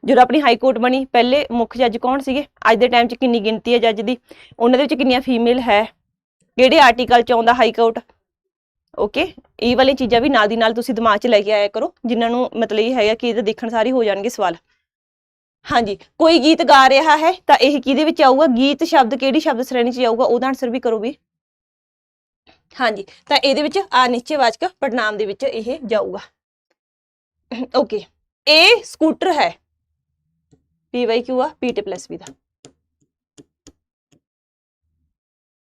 ਜਦੋਂ ਆਪਣੀ ਹਾਈ ਕੋਰਟ ਬਣੀ, ਪਹਿਲੇ ਮੁੱਖ ਜੱਜ ਕੌਣ ਸੀਗੇ? ਅੱਜ ਦੇ ਟਾਈਮ 'ਚ ਕਿੰਨੀ ਗਿਣਤੀ ਹੈ ਜੱਜ ਦੀ? ਉਹਨਾਂ ਦੇ ਵਿੱਚ ਕਿੰਨੀਆਂ ਫੀਮੇਲ ਹੈ? ਕਿਹੜੇ ਆਰਟੀਕਲ 'ਚ ਆਉਂਦਾ ਹਾਈ ਕੋਰਟ ਓਕੇ ਇਹ ਵਾਲੀ ਚੀਜ਼ਾਂ ਵੀ ਨਾਲ ਦੀ ਨਾਲ ਤੁਸੀਂ ਦਿਮਾਗ 'ਚ ਲੈ ਕੇ ਆਇਆ ਕਰੋ, ਜਿਨ੍ਹਾਂ ਨੂੰ ਮਤਲਬ ਇਹ ਹੈਗਾ ਕਿ ਇਹਦੇ ਦੇਖਣ ਸਾਰੇ ਹੋ ਜਾਣਗੇ ਸਵਾਲ। ਹਾਂਜੀ, ਕੋਈ ਗੀਤ ਗਾ ਰਿਹਾ ਹੈ, ਤਾਂ ਇਹ ਕਿਹਦੇ ਵਿੱਚ ਆਊਗਾ? ਗੀਤ ਸ਼ਬਦ ਕਿਹੜੀ ਸ਼ਬਦ ਸ਼੍ਰੇਣੀ 'ਚ ਆਊਗਾ? ਉਹਦਾ ਆਨਸਰ ਵੀ ਕਰੋ ਵੀ ਹਾਂਜੀ ਤਾਂ ਇਹਦੇ ਵਿੱਚ ਆ ਨਿਸ਼ਚੈਵਾਚਕ ਪੜਨਾਮ ਦੇ ਵਿੱਚ ਇਹ ਜਾਊਗਾ। ਓਕੇ ਇਹ ਸਕੂਟਰ ਹੈ। ਪੀ ਵਾਈ ਕਿਊ ਆ ਪੀ ਟੀ ਪਲੱਸ ਵੀ ਦਾ।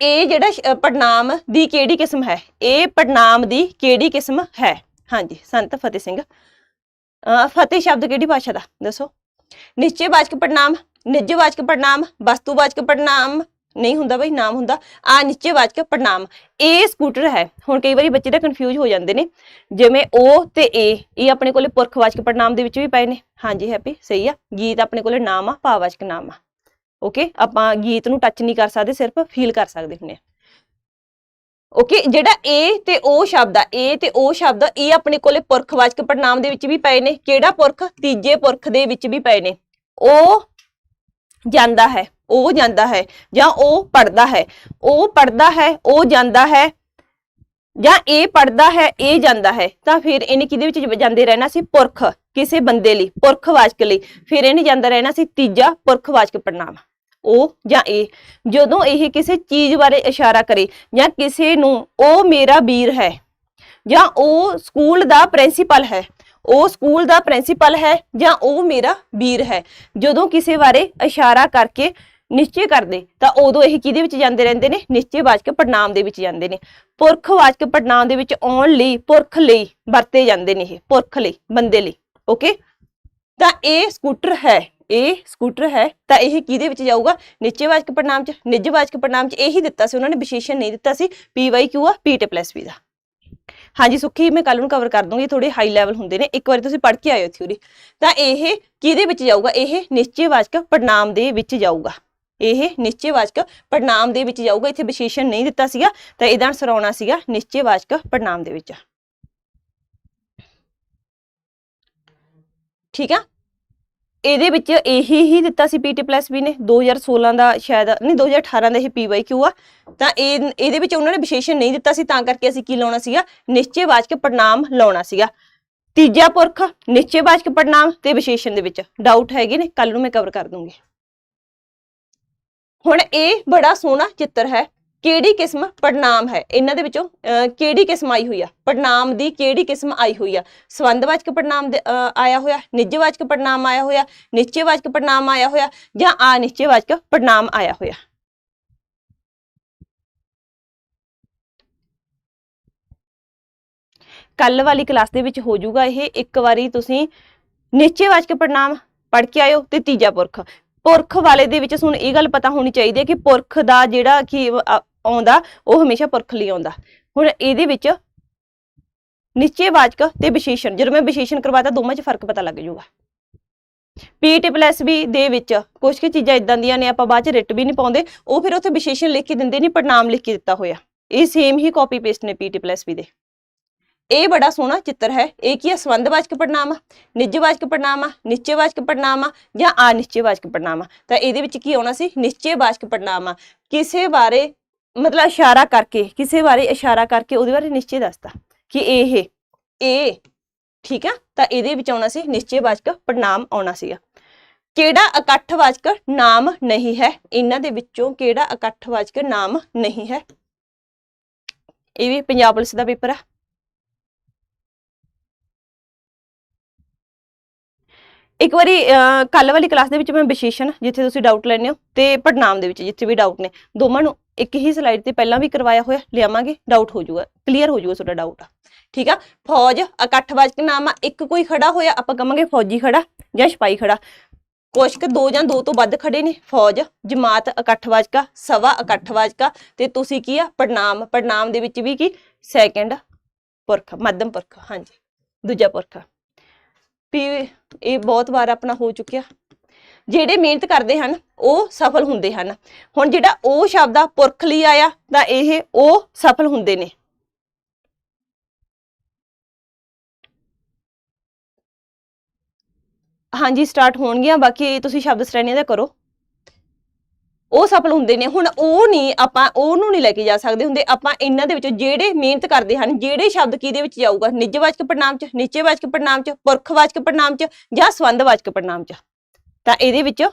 ਇਹ ਜਿਹੜਾ ਸ਼- ਅ, ਪੜਨਾਮ ਦੀ ਕਿਹੜੀ ਕਿਸਮ ਹੈ? ਇਹ ਪੜਨਾਮ ਦੀ ਕਿਹੜੀ ਕਿਸਮ ਹੈ? ਹਾਂਜੀ ਸੰਤ ਫਤਿਹ ਸਿੰਘ। ਅ, ਫਤਿਹ ਸ਼ਬਦ ਕਿਹੜੀ ਭਾਸ਼ਾ ਦਾ? ਦੱਸੋ। ਨਿਸ਼ਚੈਵਾਚਕ ਪੜਨਾਮ ਨਿਜਵਾਚਕ ਪੜਨਾਮ ਵਸਤੂਵਾਚਕ ਪੜਨਾਮ ਨਹੀਂ ਹੁੰਦਾ ਬਈ, ਨਾਮ ਹੁੰਦਾ। ਆ ਨੀਚੇ ਨਿਸ਼ਚੈਵਾਚਕ ਪ੍ਰਣਾਮ ਇਹ ਸਕੂਟਰ ਹੈ। ਹੁਣ ਕਈ ਵਾਰੀ ਬੱਚੇ ਤਾਂ ਕਨਫਿਊਜ਼ ਹੋ ਜਾਂਦੇ ਨੇ। ਜਿਵੇਂ ਉਹ ਤੇ ਇਹ ਇਹ ਆਪਣੇ ਕੋਲੇ ਪੁਰਖ ਵਾਚਕ ਪੜਨਾਮ ਦੇ ਵਿੱਚ ਵੀ ਪਏ ਨੇ। ਹਾਂਜੀ, ਹੈਪੀ, ਸਹੀ ਆ। ਗੀਤ ਆਪਣੇ ਕੋਲੇ ਨਾਮ ਆ ਭਾਵਵਾਚਕ ਨਾਮ ਆ। ਓਕੇ ਆਪਾਂ ਗੀਤ ਨੂੰ ਟੱਚ ਨਹੀਂ ਕਰ ਸਕਦੇ, ਸਿਰਫ ਫੀਲ ਕਰ ਸਕਦੇ ਹੁੰਦੇ ਆ। ਓਕੇ ਜਿਹੜਾ ਏ ਤੇ ਉਹ ਸ਼ਬਦ ਆ ਇਹ ਤੇ ਉਹ ਸ਼ਬਦ, ਇਹ ਆਪਣੇ ਕੋਲੇ ਪੁਰਖਵਾਚਕ ਪੜਨਾਮ ਦੇ ਵਿੱਚ ਵੀ ਪਏ ਨੇ। ਕਿਹੜਾ ਪੁਰਖ? ਤੀਜੇ ਪੁਰਖ ਦੇ ਵਿੱਚ ਵੀ ਪਏ ਨੇ। ਉਹ ਜਾਂਦਾ ਹੈ। ਉਹ ਜਾਂਦਾ ਹੈ ਜਾਂ ਉਹ ਪੜਦਾ ਹੈ, ਉਹ ਪੜਦਾ ਹੈ, ਉਹ ਜਾਂਦਾ ਹੈ ਜਾਂ ਇਹ ਪੜਦਾ ਹੈ, ਇਹ ਜਾਂਦਾ ਹੈ, ਤਾਂ ਫਿਰ ਇਹਨੇ ਕਿਹਦੇ ਵਿੱਚ ਜਾਂਦੇ ਰਹਿਣਾ ਸੀ ਪੁਰਖ ਕਿਸੇ ਬੰਦੇ ਲਈ ਪੁਰਖਵਾਚਕ ਲਈ, ਫਿਰ ਇਹਨੇ ਜਾਂਦਾ ਰਹਿਣਾ ਸੀ ਤੀਜਾ ਪੁਰਖਵਾਚਕ ਪੜਨਾਮ ਉਹ ਜਾਂ ਇਹ, ਜਦੋਂ ਇਹ ਕਿਸੇ ਚੀਜ਼ ਬਾਰੇ ਇਸ਼ਾਰਾ ਕਰੇ ਜਾਂ ਕਿਸੇ ਨੂੰ ਉਹ ਮੇਰਾ ਵੀਰ ਹੈ ਜਾਂ ਉਹ ਸਕੂਲ ਦਾ ਪ੍ਰਿੰਸੀਪਲ ਹੈ, ਉਹ ਸਕੂਲ ਦਾ ਪ੍ਰਿੰਸੀਪਲ ਹੈ ਜਾਂ ਉਹ ਮੇਰਾ ਵੀਰ ਹੈ, ਜਦੋਂ ਕਿਸੇ ਬਾਰੇ ਇਸ਼ਾਰਾ ਕਰਕੇ ਨਿਸ਼ਚੈ ਕਰਦੇ, ਤਾਂ ਉਦੋਂ ਇਹ ਕਿਹਦੇ ਵਿੱਚ ਜਾਂਦੇ ਰਹਿੰਦੇ ਨੇ? ਨਿਸ਼ਚੈਵਾਚਕ ਪੜਨਾਮ ਦੇ ਵਿੱਚ ਜਾਂਦੇ ਨੇ। ਪੁਰਖ ਵਾਚਕ ਪੜਨਾਮ ਦੇ ਵਿੱਚ ਆਉਣ ਲਈ, ਪੁਰਖ ਲਈ ਵਰਤੇ ਜਾਂਦੇ ਨੇ ਇਹ, ਪੁਰਖ ਲਈ, ਬੰਦੇ ਲਈ ਓਕੇ ਤਾਂ ਇਹ ਸਕੂਟਰ ਹੈ, ਇਹ ਸਕੂਟਰ ਹੈ, ਤਾਂ ਇਹ ਕਿਹਦੇ ਵਿੱਚ ਜਾਊਗਾ? ਨਿਸ਼ਚੈਵਾਚਕ ਪੜਨਾਮ ਚ ਨਿਜਵਾਚਕ ਪੜਨਾਮ ਚ ਇਹੀ ਦਿੱਤਾ ਸੀ, ਉਹਨਾਂ ਨੇ ਵਿਸ਼ੇਸ਼ਣ ਨਹੀਂ ਦਿੱਤਾ ਸੀ, ਪੀ ਵਾਈ ਆ, ਪੀ ਟੀ ਪਲੱਸ ਵੀ ਦਾ। ਹਾਂਜੀ, ਸੁੱਖੀ, ਮੈਂ ਕੱਲ ਨੂੰ ਕਵਰ ਕਰ ਦੂੰਗੀ ਥੋੜੇ ਹਾਈ ਲੈਵਲ ਹੁੰਦੇ ਨੇ, ਇੱਕ ਵਾਰੀ ਤੁਸੀਂ ਪੜ੍ਹ ਕੇ ਆਇਓ ਥਿਊਰੀ ਤਾਂ ਇਹ ਕਿਹਦੇ ਵਿੱਚ ਜਾਊਗਾ? ਇਹ ਨਿਸ਼ਚੈਵਾਚਕ ਪੜਨਾਮ ਦੇ ਵਿੱਚ ਜਾਊਗਾ। ਇਹ ਨਿਸ਼ਚੈਵਾਚਕ ਪੜਨਾਮ ਦੇ ਵਿੱਚ ਜਾਊਗਾ। ਇੱਥੇ ਵਿਸ਼ੇਸ਼ਣ ਨਹੀਂ ਦਿੱਤਾ ਸੀਗਾ, ਤਾਂ ਇਹਦਾ ਆਨਸਰ ਆਉਣਾ ਸੀਗਾ ਨਿਸ਼ਚੈਵਾਚਕ ਪੜਨਾਮ ਦੇ ਵਿੱਚ। ਠੀਕ ਆ? ਇਹਦੇ ਵਿੱਚ ਇਹੀ ਹੀ ਦਿੱਤਾ ਸੀ ਪੀਟੀ ਪਲੱਸ ਵੀ ਨੇ 2016 ਦਾ ਸ਼ਾਇਦ, ਨਹੀਂ 2018 ਦਾ ਇਹ ਪੀਵਾਈ ਕਿਊ ਆ। ਤਾਂ ਇਹ, ਇਹਦੇ ਵਿੱਚ ਉਹਨਾਂ ਨੇ ਵਿਸ਼ੇਸ਼ਣ ਨਹੀਂ ਦਿੱਤਾ ਸੀ, ਤਾਂ ਕਰਕੇ ਅਸੀਂ ਕੀ ਲਾਉਣਾ ਸੀਗਾ? ਨਿਸ਼ਚੈਵਾਚਕ ਪੜਨਾਮ ਲਾਉਣਾ ਸੀਗਾ। ਤੀਜਾ ਪੁਰਖ ਨਿਸ਼ਚੈਵਾਚਕ ਪੜਨਾਮ ਤੇ ਵਿਸ਼ੇਸ਼ਣ ਦੇ ਵਿੱਚ। ਡਾਊਟ ਹੈਗੇ ਨੇ ਕੱਲ ਨੂੰ ਮੈਂ ਕਵਰ ਕਰ ਦੂੰਗੀ। ਹੁਣ ਇਹ ਬੜਾ ਸੋਹਣਾ ਚਿੱਤਰ ਹੈ। ਕਿਹੜੀ ਕਿਸਮ ਪੜਨਾਮ ਹੈ? ਇਹਨਾਂ ਦੇ ਵਿੱਚੋਂ ਅਹ, ਕਿਹੜੀ ਕਿਸਮ ਆਈ ਹੋਈ ਆ? ਪੜਨਾਮ ਦੀ ਕਿਹੜੀ ਕਿਸਮ ਆਈ ਹੋਈ ਆ? ਸੰਬੰਧਵਾਚਕ ਪੜਨਾਮ ਆਇਆ ਹੋਇਆ ਨਿਜਵਾਚਕ ਪੜਨਾਮ ਆਇਆ ਹੋਇਆ ਨਿਸ਼ਚੈਵਾਚਕ ਪੜਨਾਮ ਆਇਆ ਹੋਇਆ ਜਾਂ ਅਨਿਸ਼ਚੈਵਾਚਕ ਪੜਨਾਮ ਆਇਆ ਹੋਇਆ? ਕੱਲ ਵਾਲੀ ਕਲਾਸ ਦੇ ਵਿੱਚ ਹੋ ਜਾਊਗਾ ਇਹ। ਇੱਕ ਵਾਰੀ ਤੁਸੀਂ ਨਿਸ਼ਚੈਵਾਚਕ ਪੜਨਾਮ ਪੜ੍ਹ ਕੇ ਆਇਓ ਤੇ ਤੀਜਾ ਪੁਰਖ। ਪੁਰਖ ਵਾਲੇ ਦੇ ਵਿੱਚ ਹੁਣ ਇਹ ਗੱਲ ਪਤਾ ਹੋਣੀ ਚਾਹੀਦੀ ਹੈ ਕਿ ਪੁਰਖ ਦਾ ਜਿਹੜਾ ਕਿ ਆਉਂਦਾ, ਉਹ ਹਮੇਸ਼ਾ ਪੁਰਖ ਲਈ ਆਉਂਦਾ। ਹੁਣ ਇਹਦੇ ਵਿੱਚ ਨਿਸ਼ਚੈਵਾਚਕ ਤੇ ਵਿਸ਼ੇਸ਼ਣ, ਜਦੋਂ ਮੈਂ ਵਿਸ਼ੇਸ਼ਣ ਕਰਵਾਤਾ, ਦੋਵਾਂ 'ਚ ਫ਼ਰਕ ਪਤਾ ਲੱਗ ਜਾਊਗਾ। ਪੀਟੀ ਪਲੱਸ ਵੀ ਦੇ ਵਿੱਚ ਕੁਝ ਕੁ ਚੀਜ਼ਾਂ ਇਦਾਂ ਦੀਆਂ ਨੇ, ਆਪਾਂ ਬਾਅਦ 'ਚ ਰਿਟ ਵੀ ਨਹੀਂ ਪਾਉਂਦੇ, ਉਹ ਫਿਰ ਉੱਥੇ ਵਿਸ਼ੇਸ਼ਣ ਲਿਖ ਕੇ ਦਿੰਦੇ ਨਹੀਂ ਪੜਨਾਮ ਲਿਖ ਕੇ ਦਿੱਤਾ ਹੋਇਆ। ਇਹ ਸੇਮ ਹੀ ਕਾਪੀ ਪੇਸਟ ਨੇ ਪੀਟੀ ਪਲੱਸ ਵੀ ਦੇ। ਇਹ ਬੜਾ ਸੋਹਣਾ ਚਿੱਤਰ ਹੈ। ਇਹ ਕੀ ਹੈ? ਸੰਬੰਧਵਾਚਕ ਪੜਨਾਮ ਆ ਨਿਜਵਾਚਕ ਪੜਨਾਮ ਆ ਨਿਸ਼ਚੈਵਾਚਕ ਪੜਨਾਮ ਆ ਜਾਂ ਅਨਿਸ਼ਚੈਵਾਚਕ ਪੜਨਾਮ ਤਾਂ ਇਹਦੇ ਵਿੱਚ ਕੀ ਆਉਣਾ ਸੀ? ਨਿਸ਼ਚੈਵਾਚਕ ਪੜਨਾਮ ਆ ਕਿਸੇ ਬਾਰੇ ਮਤਲਬ ਇਸ਼ਾਰਾ ਕਰਕੇ, ਕਿਸੇ ਬਾਰੇ ਇਸ਼ਾਰਾ ਕਰਕੇ ਉਹਦੇ ਬਾਰੇ ਨਿਸ਼ਚੈ ਦੱਸਦਾ ਕਿ ਇਹ ਇਹ ਠੀਕ ਆ? ਤਾਂ ਇਹਦੇ ਵਿੱਚ ਆਉਣਾ ਸੀ ਨਿਸ਼ਚੈਵਾਚਕ ਪੜਨਾਮ ਆਉਣਾ ਸੀਗਾ। ਕਿਹੜਾ ਇਕੱਠਵਾਚਕ ਨਾਮ ਨਹੀਂ ਹੈ? ਇਹਨਾਂ ਦੇ ਵਿੱਚੋਂ ਕਿਹੜਾ ਇਕੱਠਵਾਚਕ ਨਾਮ ਨਹੀਂ ਹੈ? ਇਹ ਵੀ ਪੰਜਾਬ ਪੁਲਿਸ ਦਾ ਪੇਪਰ ਆ। ਇੱਕ ਵਾਰੀ ਕੱਲ ਵਾਲੀ ਕਲਾਸ ਦੇ ਵਿੱਚ ਮੈਂ ਵਿਸ਼ੇਸ਼ਣ, ਜਿੱਥੇ ਤੁਸੀਂ ਡਾਊਟ ਲੈਣੇ ਹੋ, ਤੇ ਪੜਨਾਮ ਦੇ ਵਿੱਚ, ਜਿੱਥੇ ਵੀ ਡਾਊਟ ਨੇ, ਦੋਵਾਂ ਨੂੰ ਇੱਕ ਹੀ ਸਲਾਈਡ ਤੇ ਪਹਿਲਾਂ ਵੀ ਕਰਵਾਇਆ ਹੋਇਆ, ਲਿਆਵਾਂਗੇ ਡਾਊਟ ਹੋ ਜਾਊਗਾ ਕਲੀਅਰ ਹੋ ਜਾਊਗਾ ਤੁਹਾਡਾ ਡਾਊਟ ਠੀਕ ਆ? ਫੌਜ ਇਕੱਠਵਾਚਕ ਨਾਮ ਆ, ਇੱਕ ਕੋਈ ਖੜਾ ਹੋਇਆ, ਆਪਾਂ ਕਹਾਂਗੇ ਫੌਜੀ ਖੜਾ ਜਾਂ ਸਿਪਾਹੀ ਖੜਾ। ਕੁਛ ਕੁ ਦੋ ਜਾਂ ਦੋ ਤੋਂ ਵੱਧ ਖੜੇ ਨੇ, ਫੌਜ, ਜਮਾਤ ਇਕੱਠਵਾਚਕਾ ਸਵਾ ਇਕੱਠਵਾਚਕਾ ਤੇ ਤੁਸੀਂ ਕੀ ਆ ਪੜਨਾਮ ਪੜਨਾਮ ਦੇ ਵਿੱਚ ਵੀ ਕੀ? ਸੈਕੰਡ ਪੁਰਖ, ਮੱਧਮ ਪੁਰਖ, ਹਾਂਜੀ, ਦੂਜਾ ਪੁਰਖ। ਵੀ ਇਹ ਬਹੁਤ ਵਾਰ ਆਪਣਾ ਹੋ ਚੁੱਕਿਆ। ਜਿਹੜੇ ਮਿਹਨਤ ਕਰਦੇ ਹਨ, ਉਹ ਸਫਲ ਹੁੰਦੇ ਹਨ। ਹੁਣ ਜਿਹੜਾ ਉਹ ਸ਼ਬਦ ਆ ਪੁਰਖ ਲਈ ਆਇਆ, ਤਾਂ ਇਹ ਉਹ ਸਫਲ ਹੁੰਦੇ ਨੇ। ਹਾਂਜੀ ਸਟਾਰਟ ਹੋਣਗੀਆਂ, ਬਾਕੀ ਤੁਸੀਂ ਸ਼ਬਦ ਸ਼੍ਰੇਣੀਆਂ ਦਾ ਕਰੋ। ਉਹ ਸਫਲ ਹੁੰਦੇ ਨੇ, ਹੁਣ ਉਹ ਨਹੀਂ, ਆਪਾਂ ਉਹਨੂੰ ਨਹੀਂ ਲੈ ਕੇ ਜਾ ਸਕਦੇ ਹੁੰਦੇ। ਆਪਾਂ ਇਹਨਾਂ ਦੇ ਵਿੱਚੋਂ ਜਿਹੜੇ ਮਿਹਨਤ ਕਰਦੇ ਹਨ, ਜਿਹੜੇ ਸ਼ਬਦ ਕਿਹਦੇ ਵਿੱਚ ਜਾਊਗਾ? ਨਿੱਜਵਾਚਕ ਪੜਨਾਮ ਚ, ਨਿੱਚੇਵਾਚਕ ਪੜਨਾਮ ਚ, ਪੁਰਖਵਾਚਕ ਪੜਨਾਮ ਚ ਜਾਂ ਸੰਬੰਧਵਾਚਕ ਪੜਨਾਮ ਚ? ਤਾਂ ਇਹਦੇ ਵਿੱਚ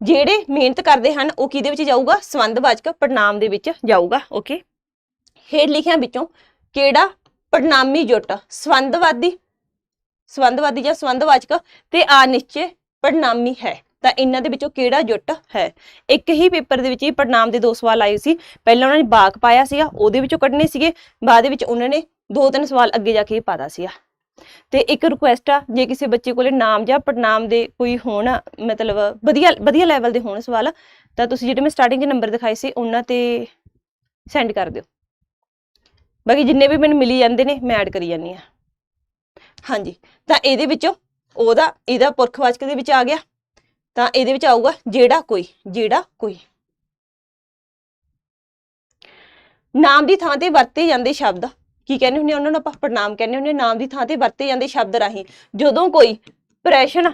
ਜਿਹੜੇ ਮਿਹਨਤ ਕਰਦੇ ਹਨ, ਉਹ ਕਿਹਦੇ ਵਿੱਚ ਜਾਊਗਾ? ਸੰਬੰਧਵਾਚਕ ਪੜਨਾਮ ਦੇ ਵਿੱਚ ਜਾਊਗਾ ਓਕੇ ਹੇਠ ਲਿਖਿਆਂ ਵਿੱਚੋਂ ਕਿਹੜਾ ਪੜਨਾਮੀ ਜੁੱਟ? ਸੰਬੰਧਵਾਦੀ ਸੰਬੰਧਵਾਦੀ ਜਾਂ ਸੰਬੰਧਵਾਚਕ ਤੇ ਅਨਿਸ਼ਚੈ ਪੜਨਾਮੀ ਹੈ। ਤਾਂ ਇਹਨਾਂ ਦੇ ਵਿੱਚੋਂ ਕਿਹੜਾ ਜੁੱਟ ਹੈ? ਇੱਕ ਹੀ ਪੇਪਰ ਦੇ ਵਿੱਚ ਹੀ ਪੜਨਾਮ ਦੇ ਦੋ ਸਵਾਲ ਆਏ ਸੀ। ਪਹਿਲਾਂ ਉਹਨਾਂ ਨੇ ਬਾਕ ਪਾਇਆ ਸੀਗਾ, ਉਹਦੇ ਵਿੱਚੋਂ ਕੱਢਣੇ ਸੀਗੇ, ਬਾਅਦ ਵਿੱਚ ਉਹਨਾਂ ਨੇ ਦੋ ਤਿੰਨ ਸਵਾਲ ਅੱਗੇ ਜਾ ਕੇ ਪਾਦਾ ਸੀਗਾ। ਤੇ ਇੱਕ ਰਿਕੁਐਸਟ ਆ, ਜੇ ਕਿਸੇ ਬੱਚੇ ਕੋਲੇ ਨਾਮ ਜਾਂ ਪੜਨਾਮ ਦੇ ਕੋਈ ਹੋਣ, ਮਤਲਬ ਵਧੀਆ ਵਧੀਆ ਲੈਵਲ ਦੇ ਹੋਣ ਸਵਾਲ, ਤਾਂ ਤੁਸੀਂ ਜਿਹੜੇ ਮੈਂ ਸਟਾਰਟਿੰਗ 'ਚ ਨੰਬਰ ਦਿਖਾਏ ਸੀ, ਉਹਨਾਂ ਤੇ ਸੈਂਡ ਕਰ ਦਿਓ। ਬਾਕੀ ਜਿੰਨੇ ਵੀ ਮੈਨੂੰ ਮਿਲੀ ਜਾਂਦੇ ਨੇ, ਮੈਂ ਐਡ ਕਰੀ ਜਾਂਦੀ ਆ ਹਾਂਜੀ, ਤਾਂ ਇਹਦੇ ਵਿੱਚੋਂ ਉਹਦਾ, ਇਹਦਾ ਪੁਰਖਵਾਚਕ ਦੇ ਵਿੱਚ ਆ ਗਿਆ। ਤਾਂ ਇਹਦੇ ਵਿੱਚ ਆਊਗਾ ਜਿਹੜਾ ਕੋਈ ਜਿਹੜਾ ਕੋਈ। ਨਾਮ ਦੀ ਥਾਂ ਤੇ ਵਰਤੇ ਜਾਂਦੇ ਸ਼ਬਦ। ਕੀ ਕਹਿੰਦੇ ਹੁੰਦੇ ਉਹਨਾਂ ਨੂੰ ਆਪਾਂ? ਪੜਨਾਮ ਕਹਿੰਦੇ ਹੁੰਦੇ ਆ, ਨਾਮ ਦੀ ਥਾਂ ਤੇ ਵਰਤੇ ਜਾਂਦੇ ਸ਼ਬਦ ਰਾਹੀਂ ਜਦੋਂ ਕੋਈ ਪ੍ਰਸ਼ਨ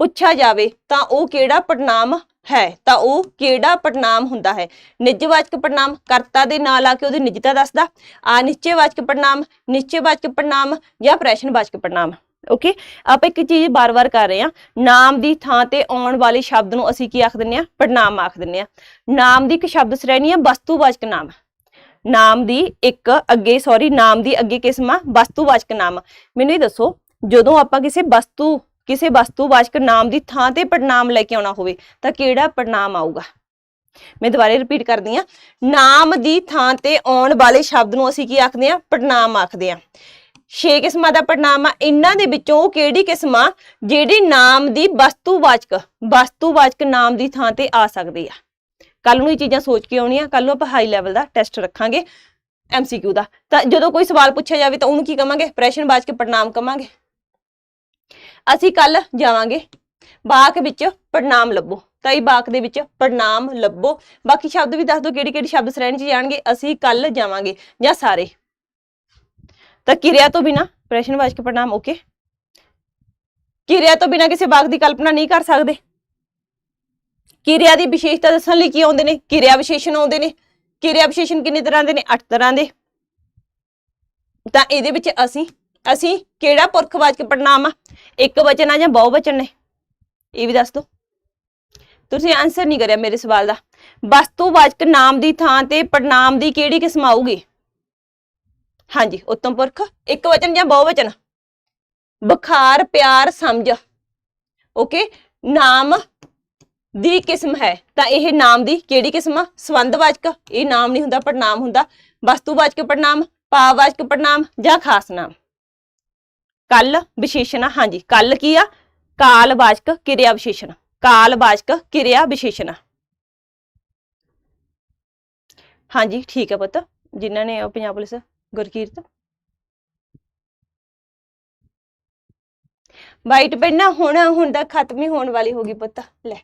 ਪੁੱਛਿਆ ਜਾਵੇ ਤਾਂ ਉਹ ਕਿਹੜਾ ਪੜਨਾਮ ਹੈ? ਤਾਂ ਉਹ ਕਿਹੜਾ ਪੜਨਾਮ ਹੁੰਦਾ ਹੈ? ਨਿੱਜਵਾਚਕ ਪੜਨਾਮ ਕਰਤਾ ਦੇ ਨਾਲ ਆ ਕੇ ਉਹਦੀ ਨਿਜਤਾ ਦੱਸਦਾ। ਆ ਅਨਿਸ਼ਚੈਵਾਚਕ ਪੜਨਾਮ ਨਿਸ਼ਚੈਵਾਚਕ ਪੜਨਾਮ ਜਾਂ ਪ੍ਰਸ਼ਨਵਾਚਕ ਪੜਨਾਮ ਓਕੇ ਆਪਾਂ ਇੱਕ ਚੀਜ਼ ਬਾਰ-ਬਾਰ ਕਰ ਰਹੇ ਹਾਂ। ਨਾਮ ਦੀ ਥਾਂ ਤੇ ਆਉਣ ਵਾਲੇ ਸ਼ਬਦ ਨੂੰ ਅਸੀਂ ਕੀ ਆਖ ਦਿੰਨੇ ਆ ਪੜਨਾਮ ਆਖ ਦਿੰਨੇ ਆ ਨਾਮ ਦੀ ਇੱਕ ਸ਼ਬਦ ਸ਼੍ਰੇਣੀ ਆ, ਵਸਤੂਵਾਚਕ ਨਾਮ। ਨਾਮ ਦੀ ਇੱਕ ਅੱਗੇ ਸੌਰੀ ਨਾਮ ਦੀ ਅੱਗੇ ਕਿਸਮ ਆ, ਵਸਤੂਵਾਚਕ ਨਾਮ। ਮੈਨੂੰ ਇਹ ਦੱਸੋ, ਜਦੋਂ ਆਪਾਂ ਕਿਸੇ ਵਸਤੂ, ਕਿਸੇ ਵਸਤੂਵਾਚਕ ਨਾਮ ਦੀ ਥਾਂ ਤੇ ਪੜਨਾਮ ਲੈ ਕੇ ਆਉਣਾ ਹੋਵੇ, ਤਾਂ ਕਿਹੜਾ ਪੜਨਾਮ ਆਊਗਾ? ਮੈਂ ਦੁਬਾਰੇ ਰਿਪੀਟ ਕਰਦੀ ਆ ਨਾਮ ਦੀ ਥਾਂ ਤੇ ਆਉਣ ਵਾਲੇ ਸ਼ਬਦ ਨੂੰ ਅਸੀਂ ਕੀ ਆਖਦੇ ਆ ਪੜਨਾਮ ਆਖਦੇ ਆ ਛੇ ਕਿਸਮਾਂ ਦਾ ਪੜਨਾਮ ਆ, ਇਹਨਾਂ ਦੇ ਵਿੱਚੋਂ ਉਹ ਕਿਹੜੀ ਕਿਸਮ ਆ, ਜਿਹੜੀ ਨਾਮ ਦੀ ਵਸਤੂਵਾਚਕ ਵਸਤੂਵਾਚਕ ਨਾਮ ਦੀ ਥਾਂ ਤੇ ਆ ਸਕਦੀ ਆ। ਕੱਲ ਨੂੰ ਇਹ ਚੀਜ਼ਾਂ ਸੋਚ ਕੇ ਆਉਣੀਆਂ ਕੱਲ ਨੂੰ ਆਪਾਂ ਹਾਈ ਲੈਵਲ ਦਾ ਟੈਸਟ ਰੱਖਾਂਗੇ ਐਮਸੀਕਿਊ ਦਾ। ਤਾਂ ਜਦੋਂ ਕੋਈ ਸਵਾਲ ਪੁੱਛਿਆ ਜਾਵੇ ਤਾਂ ਉਹਨੂੰ ਕੀ ਕਵਾਂਗੇ? ਪ੍ਰਸ਼ਨਵਾਚਕ ਪੜਨਾਮ ਕਵਾਂਗੇ। ਅਸੀਂ ਕੱਲ ਜਾਵਾਂਗੇ ਬਾਕ ਵਿੱਚ ਪੜਨਾਮ ਲੱਭੋ। ਤਾਂ ਇਹ ਬਾਕ ਦੇ ਵਿੱਚ ਪੜਨਾਮ ਲੱਭੋ। ਬਾਕੀ ਸ਼ਬਦ ਵੀ ਦੱਸ ਦਿਓ ਕਿਹੜੀ ਕਿਹੜੇ ਸ਼ਬਦ ਸ਼੍ਰੇਣੀ ਚ ਜਾਣਗੇ, ਅਸੀਂ ਕੱਲ ਜਾਵਾਂਗੇ, ਜਾਂ ਸਾਰੇ। ਤਾਂ ਕਿਰਿਆ ਤੋਂ ਬਿਨਾ ਪ੍ਰਸ਼ਨਵਾਚਕ ਪੜਨਾਮ ਓਕੇ ਕਿਰਿਆ ਤੋਂ ਬਿਨਾ ਕਿਸੇ ਵਾਕ ਦੀ ਕਲਪਨਾ ਨਹੀਂ ਕਰ ਸਕਦੇ। ਕਿਰਿਆ ਦੀ ਵਿਸ਼ੇਸ਼ਤਾ ਦੱਸਣ ਲਈ ਕੀ ਆਉਂਦੇ ਨੇ? ਕਿਰਿਆ ਵਿਸ਼ੇਸ਼ਣ ਆਉਂਦੇ ਨੇ। ਕਿਰਿਆ ਵਿਸ਼ੇਸ਼ਣ ਕਿੰਨੇ ਤਰ੍ਹਾਂ ਦੇ ਨੇ? 8 ਤਰ੍ਹਾਂ ਦੇ। ਤਾਂ ਇਹਦੇ ਵਿੱਚ ਅਸੀਂ ਅਸੀਂ ਕਿਹੜਾ ਪੁਰਖਵਾਚਕ ਪੜਨਾਮ ਆ? ਇੱਕ ਵਚਨ ਆ ਜਾਂ ਬਹੁ ਵਚਨ ਨੇ? ਇਹ ਵੀ ਦੱਸ ਦਿਓ ਤੁਸੀਂ ਆਨਸਰ ਨਹੀਂ ਕਰਿਆ ਮੇਰੇ ਸਵਾਲ ਦਾ। ਵਸਤੂਵਾਚਕ ਨਾਮ ਦੀ ਥਾਂ ਤੇ ਪੜਨਾਮ ਦੀ ਕਿਹੜੀ ਕਿਸਮ ਆਊਗੀ? ਹਾਂਜੀ, ਉਤਮ ਪੁਰਖ, ਇੱਕ ਵਚਨ ਜਾਂ ਬਹੁ ਵਚਨ। ਬੁਖਾਰ, ਪਿਆਰ, ਸਮਝ। ਓਕੇ ਨਾਮ ਦੀ ਕਿਸਮ ਹੈ। ਤਾਂ ਇਹ ਨਾਮ ਦੀ ਕਿਹੜੀ ਕਿਸਮ ਆ? ਸੰਬੰਧਵਾਚਕ ਇਹ ਨਾਮ ਨਹੀਂ ਹੁੰਦਾ ਪੜਨਾਮ ਹੁੰਦਾ। ਵਸਤੂਵਾਚਕ ਪੜਨਾਮ ਭਾਵਵਾਚਕ ਪੜਨਾਮ ਜਾਂ ਖਾਸ ਨਾਮ। ਕੱਲ ਵਿਸ਼ੇਸ਼ਣ ਹਾਂਜੀ, ਕੱਲ ਕੀ ਆ? ਕਾਲਵਾਚਕ ਕਿਰਿਆ ਵਿਸ਼ੇਸ਼ਣ। ਕਾਲਵਾਚਕ ਕਿਰਿਆ ਵਿਸ਼ੇਸ਼ਣ। ਹਾਂਜੀ, ਠੀਕ ਹੈ ਪੁੱਤ। ਜਿਨ੍ਹਾਂ ਨੇ ਉਹ Punjab police Gurkirat. White pen ਨਾ, ਹੁਣ ਹੁਣ ਤੱਕ ਖਤਮ ਹੀ ਹੋਣ ਵਾਲੀ ਹੋਗੀ ਪੁੱਤ, ਲੈ।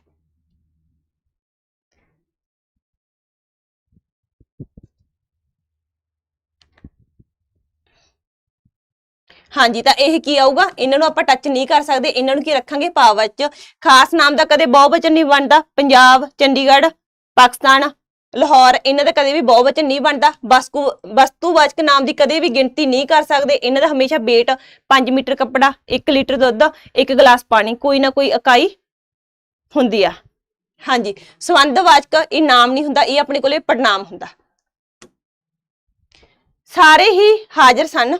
ਹਾਂਜੀ, ਤਾਂ ਇਹ ਕੀ ਆਊਗਾ? ਇਹਨਾਂ ਨੂੰ ਆਪਾਂ ਟੱਚ ਨਹੀਂ ਕਰ ਸਕਦੇ, ਇਹਨਾਂ ਨੂੰ ਕੀ ਰੱਖਾਂਗੇ? ਭਾਵ ਚ ਖਾਸ ਨਾਮ ਦਾ ਕਦੇ ਬਹੁਵਚਨ ਨਹੀਂ ਬਣਦਾ। ਪੰਜਾਬ, ਚੰਡੀਗੜ੍ਹ, ਪਾਕਿਸਤਾਨ ਲਾਹੌਰ ਇਹਨਾਂ ਦਾ ਕਦੇ ਵੀ ਬਹੁਵਚਨ ਨਹੀਂ ਬਣਦਾ। ਵਸਤੂ ਵਸਤੂਵਾਚਕ ਨਾਮ ਦੀ ਕਦੇ ਵੀ ਗਿਣਤੀ ਨਹੀਂ ਕਰ ਸਕਦੇ। ਇਹਨਾਂ ਦਾ ਹਮੇਸ਼ਾ weight 5 ਮੀਟਰ ਕੱਪੜਾ 1 ਲੀਟਰ ਦੁੱਧ 1 ਗਲਾਸ ਪਾਣੀ, ਕੋਈ ਨਾ ਕੋਈ ਇਕਾਈ ਹੁੰਦੀ ਆ। ਹਾਂਜੀ ਸੰਬੰਧਵਾਚਕ ਇਹ ਨਾਮ ਨਹੀਂ ਹੁੰਦਾ, ਇਹ ਆਪਣੇ ਕੋਲੇ ਪੜਨਾਮ ਹੁੰਦਾ। ਸਾਰੇ ਹੀ ਹਾਜ਼ਰ ਸਨ,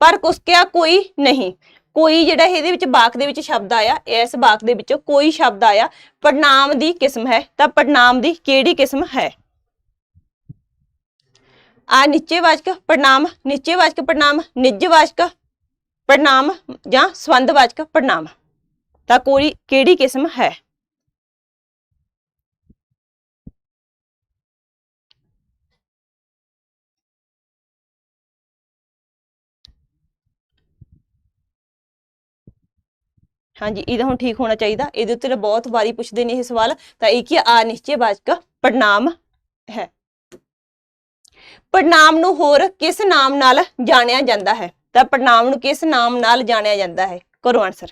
ਪਰ ਕੁਸਕਿਆ ਕੋਈ ਨਹੀਂ। ਕੋਈ ਜਿਹੜਾ ਇਹਦੇ ਵਿੱਚ ਬਾਕ ਦੇ ਵਿੱਚ ਸ਼ਬਦ ਆਇਆ, ਇਸ ਬਾਕ ਦੇ ਵਿੱਚੋਂ ਕੋਈ ਸ਼ਬਦ ਆਇਆ ਪੜਨਾਮ ਦੀ ਕਿਸਮ ਹੈ, ਤਾਂ ਪੜਨਾਮ ਦੀ ਕਿਹੜੀ ਕਿਸਮ ਹੈ? ਆ ਨਿਚੇਵਾਚਕ ਪੜਨਾਮ ਨਿਚੇਵਾਚਕ ਪੜਨਾਮ ਨਿਜਵਾਚਕ ਪੜਨਾਮ ਜਾਂ ਸੰਬੰਧਵਾਚਕ ਪੜਨਾਮ ਤਾਂ ਕੋਈ ਕਿਹੜੀ ਕਿਸਮ ਹੈ? ਹਾਂਜੀ ਇਹਦਾ ਹੁਣ ਠੀਕ ਹੋਣਾ ਚਾਹੀਦਾ। ਇਹਦੇ ਉੱਤੇ ਬਹੁਤ ਵਾਰੀ ਪੁੱਛਦੇ ਨੇ ਇਹ ਸਵਾਲ। ਤਾਂ ਇਹ ਕੀ ਆ? ਨਿਸ਼ਚੈਵਾਚਕ ਪੜਨਾਮ ਹੈ। ਪੜਨਾਮ ਨੂੰ ਹੋਰ ਕਿਸ ਨਾਮ ਨਾਲ ਜਾਣਿਆ ਜਾਂਦਾ ਹੈ? ਤਾਂ ਪੜਨਾਮ ਨੂੰ ਕਿਸ ਨਾਮ ਨਾਲ ਜਾਣਿਆ ਜਾਂਦਾ ਹੈ? ਕਰੋ ਆਨਸਰ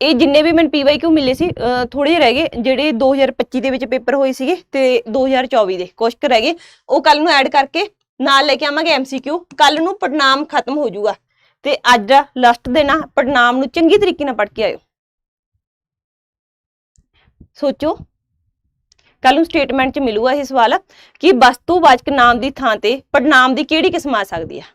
ਇਹ ਜਿੰਨੇ ਵੀ ਮੈਨੂੰ ਪੀਵਾਈਕਿਊ ਮਿਲੇ ਸੀ ਥੋੜੇ ਜਿਹੇ ਰਹਿ ਗਏ, ਜਿਹੜੇ 2025 ਦੇ ਵਿੱਚ ਪੇਪਰ ਹੋਏ ਸੀਗੇ ਤੇ 2024 ਦੇ ਕੁਝ ਰਹਿ ਗਏ। ਉਹ ਕੱਲ ਨੂੰ ਐਡ ਕਰਕੇ ਨਾਲ ਲੈ ਕੇ ਆਵਾਂਗੇ ਐਮਸੀਕਿਊ ਕੱਲ ਨੂੰ ਪੜਨਾਮ ਖਤਮ ਹੋ ਜਾਊਗਾ। ਤੇ ਅੱਜ ਲਾਸਟ ਦਿਨ ਪੜਨਾਮ ਨੂੰ ਚੰਗੀ ਤਰੀਕੇ ਨਾਲ ਪੜ੍ਹ ਕੇ ਆਇਓ। ਸੋਚੋ। ਕੱਲ ਨੂੰ ਸਟੇਟਮੈਂਟ 'ਚ ਮਿਲੂਗਾ ਇਹ ਸਵਾਲ ਕਿ ਵਸਤੂਵਾਚਕ ਨਾਮ ਦੀ ਥਾਂ ਤੇ ਪੜਨਾਮ ਦੀ ਕਿਹੜੀ ਕਿਸਮ ਆ ਸਕਦੀ ਹੈ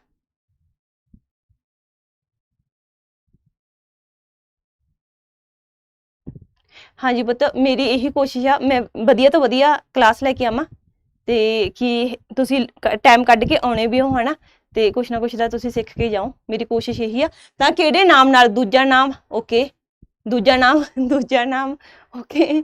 ਹਾਂਜੀ ਪੁੱਤ, ਮੇਰੀ ਇਹੀ ਕੋਸ਼ਿਸ਼ ਆ, ਮੈਂ ਵਧੀਆ ਤੋਂ ਵਧੀਆ ਕਲਾਸ ਲੈ ਕੇ ਆਵਾਂ। ਤੇ ਕਿ ਤੁਸੀਂ ਟਾਈਮ ਕੱਢ ਕੇ ਆਉਣੇ ਵੀ ਹੋ, ਹਨਾ? ਤੇ ਕੁਛ ਨਾ ਕੁਛ ਦਾ ਤੁਸੀਂ ਸਿੱਖ ਕੇ ਜਾਓ। ਮੇਰੀ ਕੋਸ਼ਿਸ਼ ਇਹੀ ਆ, ਤਾਂ ਕਿਹੜੇ ਨਾਮ ਨਾਲ? ਦੂਜਾ ਨਾਮ? ਓਕੇ ਦੂਜਾ ਨਾਮ? ਦੂਜਾ ਨਾਮ? ਓਕੇ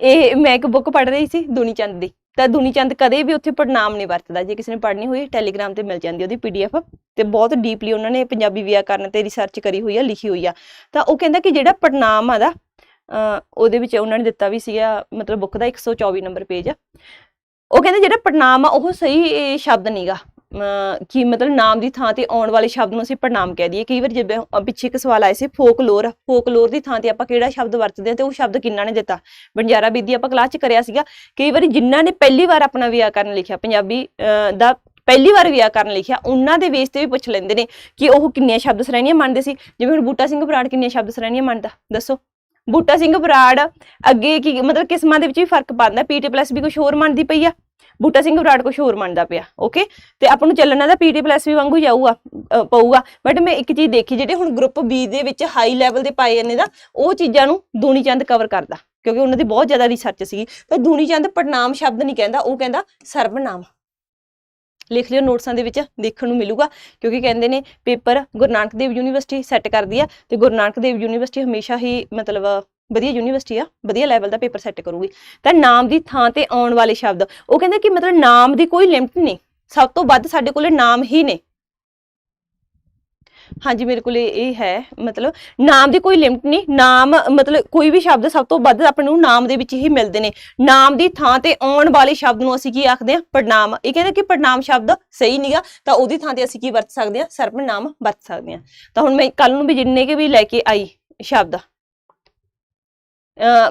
ਇਹ ਮੈਂ ਇੱਕ ਬੁੱਕ ਪੜ੍ਹ ਰਹੀ ਸੀ ਦੁਨੀ ਚੰਦ ਦੀ। ਤਾਂ ਦੁਨੀ ਚੰਦ ਕਦੇ ਵੀ ਉੱਥੇ ਪੜਨਾਮ ਨਹੀਂ ਵਰਤਦਾ। ਜੇ ਕਿਸੇ ਨੇ ਪੜ੍ਹਨੀ ਹੋਈ ਟੈਲੀਗ੍ਰਾਮ ਤੇ ਮਿਲ ਜਾਂਦੀ ਉਹਦੀ ਪੀਡੀਐਫ ਤੇ ਬਹੁਤ ਡੀਪਲੀ ਉਹਨਾਂ ਨੇ ਪੰਜਾਬੀ ਵਿਆਕਰਨ ਤੇ ਰਿਸਰਚ ਕਰੀ ਹੋਈ ਆ, ਲਿਖੀ ਹੋਈ ਆ। ਤਾਂ ਉਹ ਕਹਿੰਦਾ ਕਿ ਜਿਹੜਾ ਪੜਨਾਮ ਆ ਦਾ ਉਹਦੇ ਵਿੱਚ ਉਹਨਾਂ ਨੇ ਦਿੱਤਾ ਵੀ ਸੀਗਾ, ਮਤਲਬ ਬੁੱਕ ਦਾ 124 ਨੰਬਰ ਪੇਜ ਆ। ਉਹ ਕਹਿੰਦੇ ਜਿਹੜਾ ਪੜਨਾਮ ਆ ਉਹ ਸਹੀ ਇਹ ਸ਼ਬਦ ਨਹੀਂਗਾ ਕਿ ਮਤਲਬ ਨਾਮ ਦੀ ਥਾਂ ਤੇ ਆਉਣ ਵਾਲੇ ਸ਼ਬਦ ਨੂੰ ਅਸੀਂ ਪ੍ਰਣਾਮ ਕਹਿ ਦਈਏ। ਕਈ ਵਾਰ ਜਿਵੇਂ ਪਿੱਛੇ ਇੱਕ ਸਵਾਲ ਆਇਆ ਸੀ ਫੋਕਲੋਰ ਫੋਕਲੋਰ ਦੀ ਥਾਂ ਤੇ ਆਪਾਂ ਕਿਹੜਾ ਸ਼ਬਦ ਵਰਤਦੇ ਆ ਤੇ ਉਹ ਸ਼ਬਦ ਕਿੰਨਾ ਨੇ ਦਿੱਤਾ? ਬੰਜਾਰਾ ਬੀਦੀ ਆਪਾਂ ਕਲਾਸ ਚ ਕਰਿਆ ਸੀਗਾ। ਕਈ ਵਾਰੀ ਜਿਨ੍ਹਾਂ ਨੇ ਪਹਿਲੀ ਵਾਰ ਆਪਣਾ ਵਿਆਕਰਨ ਲਿਖਿਆ ਪੰਜਾਬੀ ਅਹ, ਦਾ ਪਹਿਲੀ ਵਾਰ ਵਿਆਕਰਨ ਲਿਖਿਆ ਉਹਨਾਂ ਦੇ ਬੇਸ ਤੇ ਵੀ ਪੁੱਛ ਲੈਂਦੇ ਨੇ ਕਿ ਉਹ ਕਿੰਨੀਆਂ ਸ਼ਬਦ ਸ਼੍ਰੇਣੀਆਂ ਮੰਨਦੇ ਸੀ। ਜਿਵੇਂ ਹੁਣ ਬੂਟਾ ਸਿੰਘ ਬਰਾੜ ਕਿੰਨੀਆਂ ਸ਼ਬਦ ਸ਼੍ਰੇਣੀਆਂ ਮੰਨਦਾ? ਦੱਸੋ। ਬੂਟਾ ਸਿੰਘ ਬਰਾੜ ਅੱਗੇ ਕੀ, ਮਤਲਬ ਕਿਸਮਾਂ ਦੇ ਵਿੱਚ ਵੀ ਫ਼ਰਕ ਪਾਉਂਦਾ ਪੀਟੀ ਪਲੱਸ ਵੀ ਕੁਝ ਹੋਰ ਮੰਨਦੀ ਪਈ ਆ। ਬੂਟਾ ਸਿੰਘ ਬਰਾੜ ਕੁਝ ਹੋਰ ਮੰਨਦਾ ਪਿਆ ਓਕੇ ਤੇ ਆਪਾਂ ਨੂੰ ਚੱਲਣਾ ਦਾ ਪੀਟੀ ਪਲੱਸ ਵੀ ਵਾਂਗੂ ਜਾਊਗਾ ਪਊਗਾ। ਬਟ ਮੈਂ ਇੱਕ ਚੀਜ਼ ਦੇਖੀ, ਜਿਹੜੇ ਹੁਣ ਗਰੁੱਪ ਬੀ ਦੇ ਵਿੱਚ ਹਾਈ ਲੈਵਲ ਦੇ ਪਾਏ ਜਾਂਦੇ ਦਾ ਉਹ ਚੀਜ਼ਾਂ ਨੂੰ ਦੂਣੀ ਚੰਦ ਕਵਰ ਕਰਦਾ। ਕਿਉਂਕਿ ਉਹਨਾਂ ਦੀ ਬਹੁਤ ਜ਼ਿਆਦਾ ਰਿਸਰਚ ਸੀਗੀ। ਪਰ ਦੂਣੀ ਚੰਦ ਪਟਨਾਮ ਸ਼ਬਦ ਨਹੀਂ ਕਹਿੰਦਾ, ਉਹ ਕਹਿੰਦਾ ਸਰਬਨਾਮ ਲਿਖ ਲਿਓ, ਨੋਟਸਾਂ ਦੇ ਵਿੱਚ ਦੇਖਣ ਨੂੰ ਮਿਲੂਗਾ, ਕਿਉਂਕਿ ਕਹਿੰਦੇ ਨੇ paper Guru Nanak Dev university set ਕਰਦੀ ਆ ਤੇ ਗੁਰੂ ਨਾਨਕ ਦੇਵ ਯੂਨੀਵਰਸਿਟੀ ਹਮੇਸ਼ਾ ਹੀ ਮਤਲਬ ਵਧੀਆ ਯੂਨੀਵਰਸਿਟੀ ਆ, ਵਧੀਆ ਲੈਵਲ ਦਾ ਪੇਪਰ ਸੈੱਟ ਕਰੂਗੀ। ਤਾਂ ਨਾਮ ਦੀ ਥਾਂ ਤੇ ਆਉਣ ਵਾਲੇ ਸ਼ਬਦ, ਉਹ ਕਹਿੰਦੇ ਕਿ ਮਤਲਬ ਨਾਮ ਦੀ ਕੋਈ ਲਿਮਟ ਨਹੀਂ, ਸਭ ਤੋਂ ਵੱਧ ਸਾਡੇ ਕੋਲੇ ਨਾਮ ਹੀ ਨੇ। ਹਾਂਜੀ ਮੇਰੇ ਕੋਲੇ ਇਹ ਹੈ, ਮਤਲਬ ਨਾਮ ਦੀ ਕੋਈ ਲਿਮਟ ਨਹੀਂ, ਨਾਮ, ਮਤਲਬ ਕੋਈ ਵੀ ਸ਼ਬਦ ਸਭ ਤੋਂ ਵੱਧ ਆਪਾਂ ਨੂੰ ਨਾਮ ਦੇ ਵਿੱਚ ਹੀ ਮਿਲਦੇ ਨੇ। ਨਾਮ ਦੀ ਥਾਂ ਤੇ ਆਉਣ ਵਾਲੇ ਸ਼ਬਦ ਨੂੰ ਅਸੀਂ ਕੀ ਆਖਦੇ ਹਾਂ? ਪੜਨਾਮ। ਇਹ ਕਹਿੰਦੇ ਕਿ ਪੜਨਾਮ ਸ਼ਬਦ ਸਹੀ ਨਹੀਂਗਾ ਤਾਂ ਉਹਦੀ ਥਾਂ ਤੇ ਅਸੀਂ ਕੀ ਵਰਤ ਸਕਦੇ ਹਾਂ? ਸਰਵਨਾਮ ਵਰਤ ਸਕਦੇ ਹਾਂ। ਤਾਂ ਹੁਣ ਮੈਂ ਕੱਲ ਨੂੰ ਵੀ ਜਿੰਨੇ ਕੇ ਵੀ ਲੈ ਕੇ ਆਈ ਸ਼ਬਦ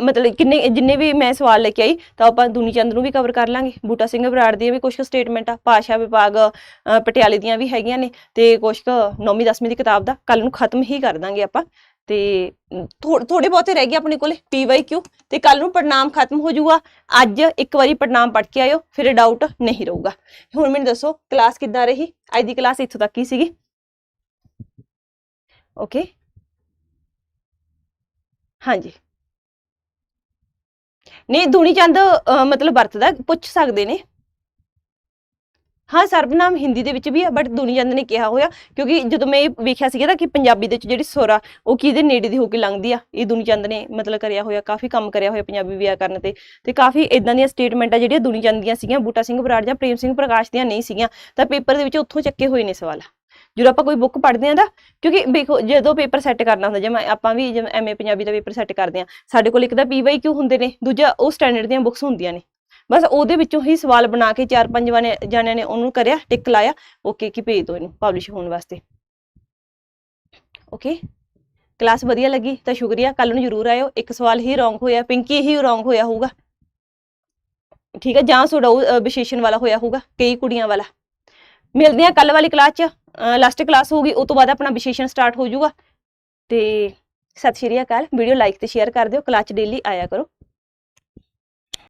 ਮਤਲਬ ਕਿੰਨੇ ਜਿੰਨੇ ਵੀ ਮੈਂ ਸਵਾਲ ਲੈ ਕੇ ਆਈ, ਤਾਂ ਆਪਾਂ ਦੁਨੀ ਚੰਦ ਨੂੰ ਵੀ ਕਵਰ ਕਰ ਲਾਂਗੇ। ਬੂਟਾ ਸਿੰਘ ਬਰਾੜ ਦੀਆਂ ਵੀ ਕੁਝ ਕੁ ਸਟੇਟਮੈਂਟ ਆ ਭਾਸ਼ਾ ਵਿਭਾਗ ਪਟਿਆਲੇ ਦੀਆਂ ਵੀ ਹੈਗੀਆਂ ਨੇ, ਤੇ ਕੁਝ ਕੁ 9ਵੀਂ 10ਵੀਂ ਦੀ ਕਿਤਾਬ ਦਾ ਕੱਲ ਨੂੰ ਖਤਮ ਹੀ ਕਰ ਦਾਂਗੇ ਆਪਾਂ। ਤੇ ਥੋੜੇ ਬਹੁਤੇ ਰਹਿ ਗਏ ਆਪਣੇ ਕੋਲੇ ਪੀਵਾਈਕਿਊ ਤੇ ਕੱਲ ਨੂੰ ਪੜਨਾਮ ਖਤਮ ਹੋ ਜਾਊਗਾ। ਅੱਜ ਇੱਕ ਵਾਰੀ ਪੜਨਾਮ ਪੜ੍ਹ ਕੇ ਆਇਓ, ਫਿਰ ਡਾਊਟ ਨਹੀਂ ਰਹੂਗਾ। ਹੁਣ ਮੈਨੂੰ ਦੱਸੋ ਕਲਾਸ ਕਿੱਦਾਂ ਰਹੀ? ਅੱਜ ਦੀ ਕਲਾਸ ਇੱਥੋਂ ਤੱਕ ਹੀ ਸੀਗੀ? ਓਕੇ ਹਾਂਜੀ। ਨਹੀਂ ਦੁਨੀ ਚੰਦ ਅਹ, ਮਤਲਬ ਵਰਤਦਾ ਪੁੱਛ ਸਕਦੇ ਨੇ। ਹਾਂ ਸਰਬਨਾਮ ਹਿੰਦੀ ਦੇ ਵਿੱਚ ਵੀ ਆ ਬਟ ਦੁਨੀ ਚੰਦ ਨੇ ਕਿਹਾ ਹੋਇਆ ਕਿਉਂਕਿ ਜਦੋਂ ਮੈਂ ਇਹ ਵੇਖਿਆ ਸੀਗਾ ਨਾ ਕਿ ਪੰਜਾਬੀ ਦੇ ਵਿੱਚ ਜਿਹੜੀ ਸੁਰ ਆ ਉਹ ਕਿਹਦੇ ਨੇੜੇ ਦੀ ਹੋ ਕੇ ਲੰਘਦੀ ਆ ਇਹ ਦੁਨੀ ਚੰਦ ਨੇ ਮਤਲਬ ਕਰਿਆ ਹੋਇਆ ਕਾਫੀ ਕੰਮ ਕਰਿਆ ਹੋਇਆ ਪੰਜਾਬੀ ਵਿਆਕਰਨ ਤੇ। ਤੇ ਕਾਫੀ ਇਦਾਂ ਦੀਆਂ ਸਟੇਟਮੈਂਟਾਂ ਜਿਹੜੀਆਂ ਦੁਨੀ ਚੰਦ ਦੀਆਂ ਸੀਗੀਆਂ ਬੂਟਾ ਸਿੰਘ ਬਰਾੜ ਜਾਂ ਪ੍ਰੇਮ ਸਿੰਘ ਪ੍ਰਕਾਸ਼ ਦੀਆਂ ਨਹੀਂ ਸੀਗੀਆਂ ਤਾਂ ਪੇਪਰ ਦੇ ਵਿੱਚ ਉੱਥੋਂ ਚੱਕੇ ਹੋਏ ਨੇ ਸਵਾਲ। ਜਦੋਂ ਆਪਾਂ ਕੋਈ ਬੁੱਕ ਪੜ੍ਹਦੇ ਆਂ ਦਾ ਕਿਉਂਕਿ ਵੇਖੋ ਜਦੋਂ ਪੇਪਰ ਸੈੱਟ ਕਰਨਾ ਹੁੰਦਾ ਜਿਵੇਂ ਆਪਾਂ ਵੀ ਜਿਵੇਂ ਐਮਏ ਪੰਜਾਬੀ ਦਾ ਪੇਪਰ ਸੈੱਟ ਕਰਦੇ ਆਂ ਸਾਡੇ ਕੋਲ ਇੱਕ ਤਾਂ ਪੀਵਾਈਕਿਊ ਹੁੰਦੇ ਨੇ ਦੂਜਾ ਉਹ ਸਟੈਂਡਰਡ ਦੀਆਂ ਬੁੱਕਸ ਹੁੰਦੀਆਂ ਨੇ। ਬਸ ਉਹਦੇ ਵਿੱਚੋਂ ਹੀ ਸਵਾਲ ਬਣਾ ਕੇ ਚਾਰ ਪੰਜ ਜਾਣਿਆਂ ਨੇ ਉਹਨੂੰ ਕਰਿਆ ਟਿਕ ਲਾਇਆ ਓਕੇ ਕੀ ਭੇਜ ਦਿਓ ਇਹਨੂੰ ਪਬਲਿਸ਼ ਹੋਣ ਵਾਸਤੇ। ਓਕੇ ਕਲਾਸ ਵਧੀਆ ਲੱਗੀ ਤਾਂ ਸ਼ੁਕਰੀਆ ਕੱਲ ਨੂੰ ਜਰੂਰ ਆਇਓ। ਇੱਕ ਸਵਾਲ ਹੀ ਰੋਂਗ ਹੋਇਆ ਪਿੰਕੀ ਹੀ ਰੋਂਗ ਹੋਇਆ ਹੋਊਗਾ। ਠੀਕ ਹੈ ਜਾਂ ਤੁਹਾਡਾ ਉਹ, ਵਿਸ਼ੇਸ਼ਣ ਵਾਲਾ ਹੋਇਆ ਹੋਊਗਾ ਕਈ ਕੁੜੀਆਂ ਵਾਲਾ। ਮਿਲਦੇ ਆ ਕੱਲ ਵਾਲੀ ਕਲਾਸ ਚ। ਲਾਸਟ ਕਲਾਸ ਹੋਊਗੀ ਉਸ ਤੋਂ ਬਾਅਦ ਆਪਣਾ ਵਿਸ਼ੇਸ਼ਣ ਸਟਾਰਟ ਹੋ ਜਾਊਗਾ। ਤੇ ਸਤਿ ਸ਼੍ਰੀ ਅਕਾਲ ਵੀਡੀਓ ਲਾਈਕ ਤੇ ਸ਼ੇਅਰ ਕਰ ਦਿਓ ਕਲਾਸ ਚ ਡੇਲੀ ਆਇਆ ਕਰੋ।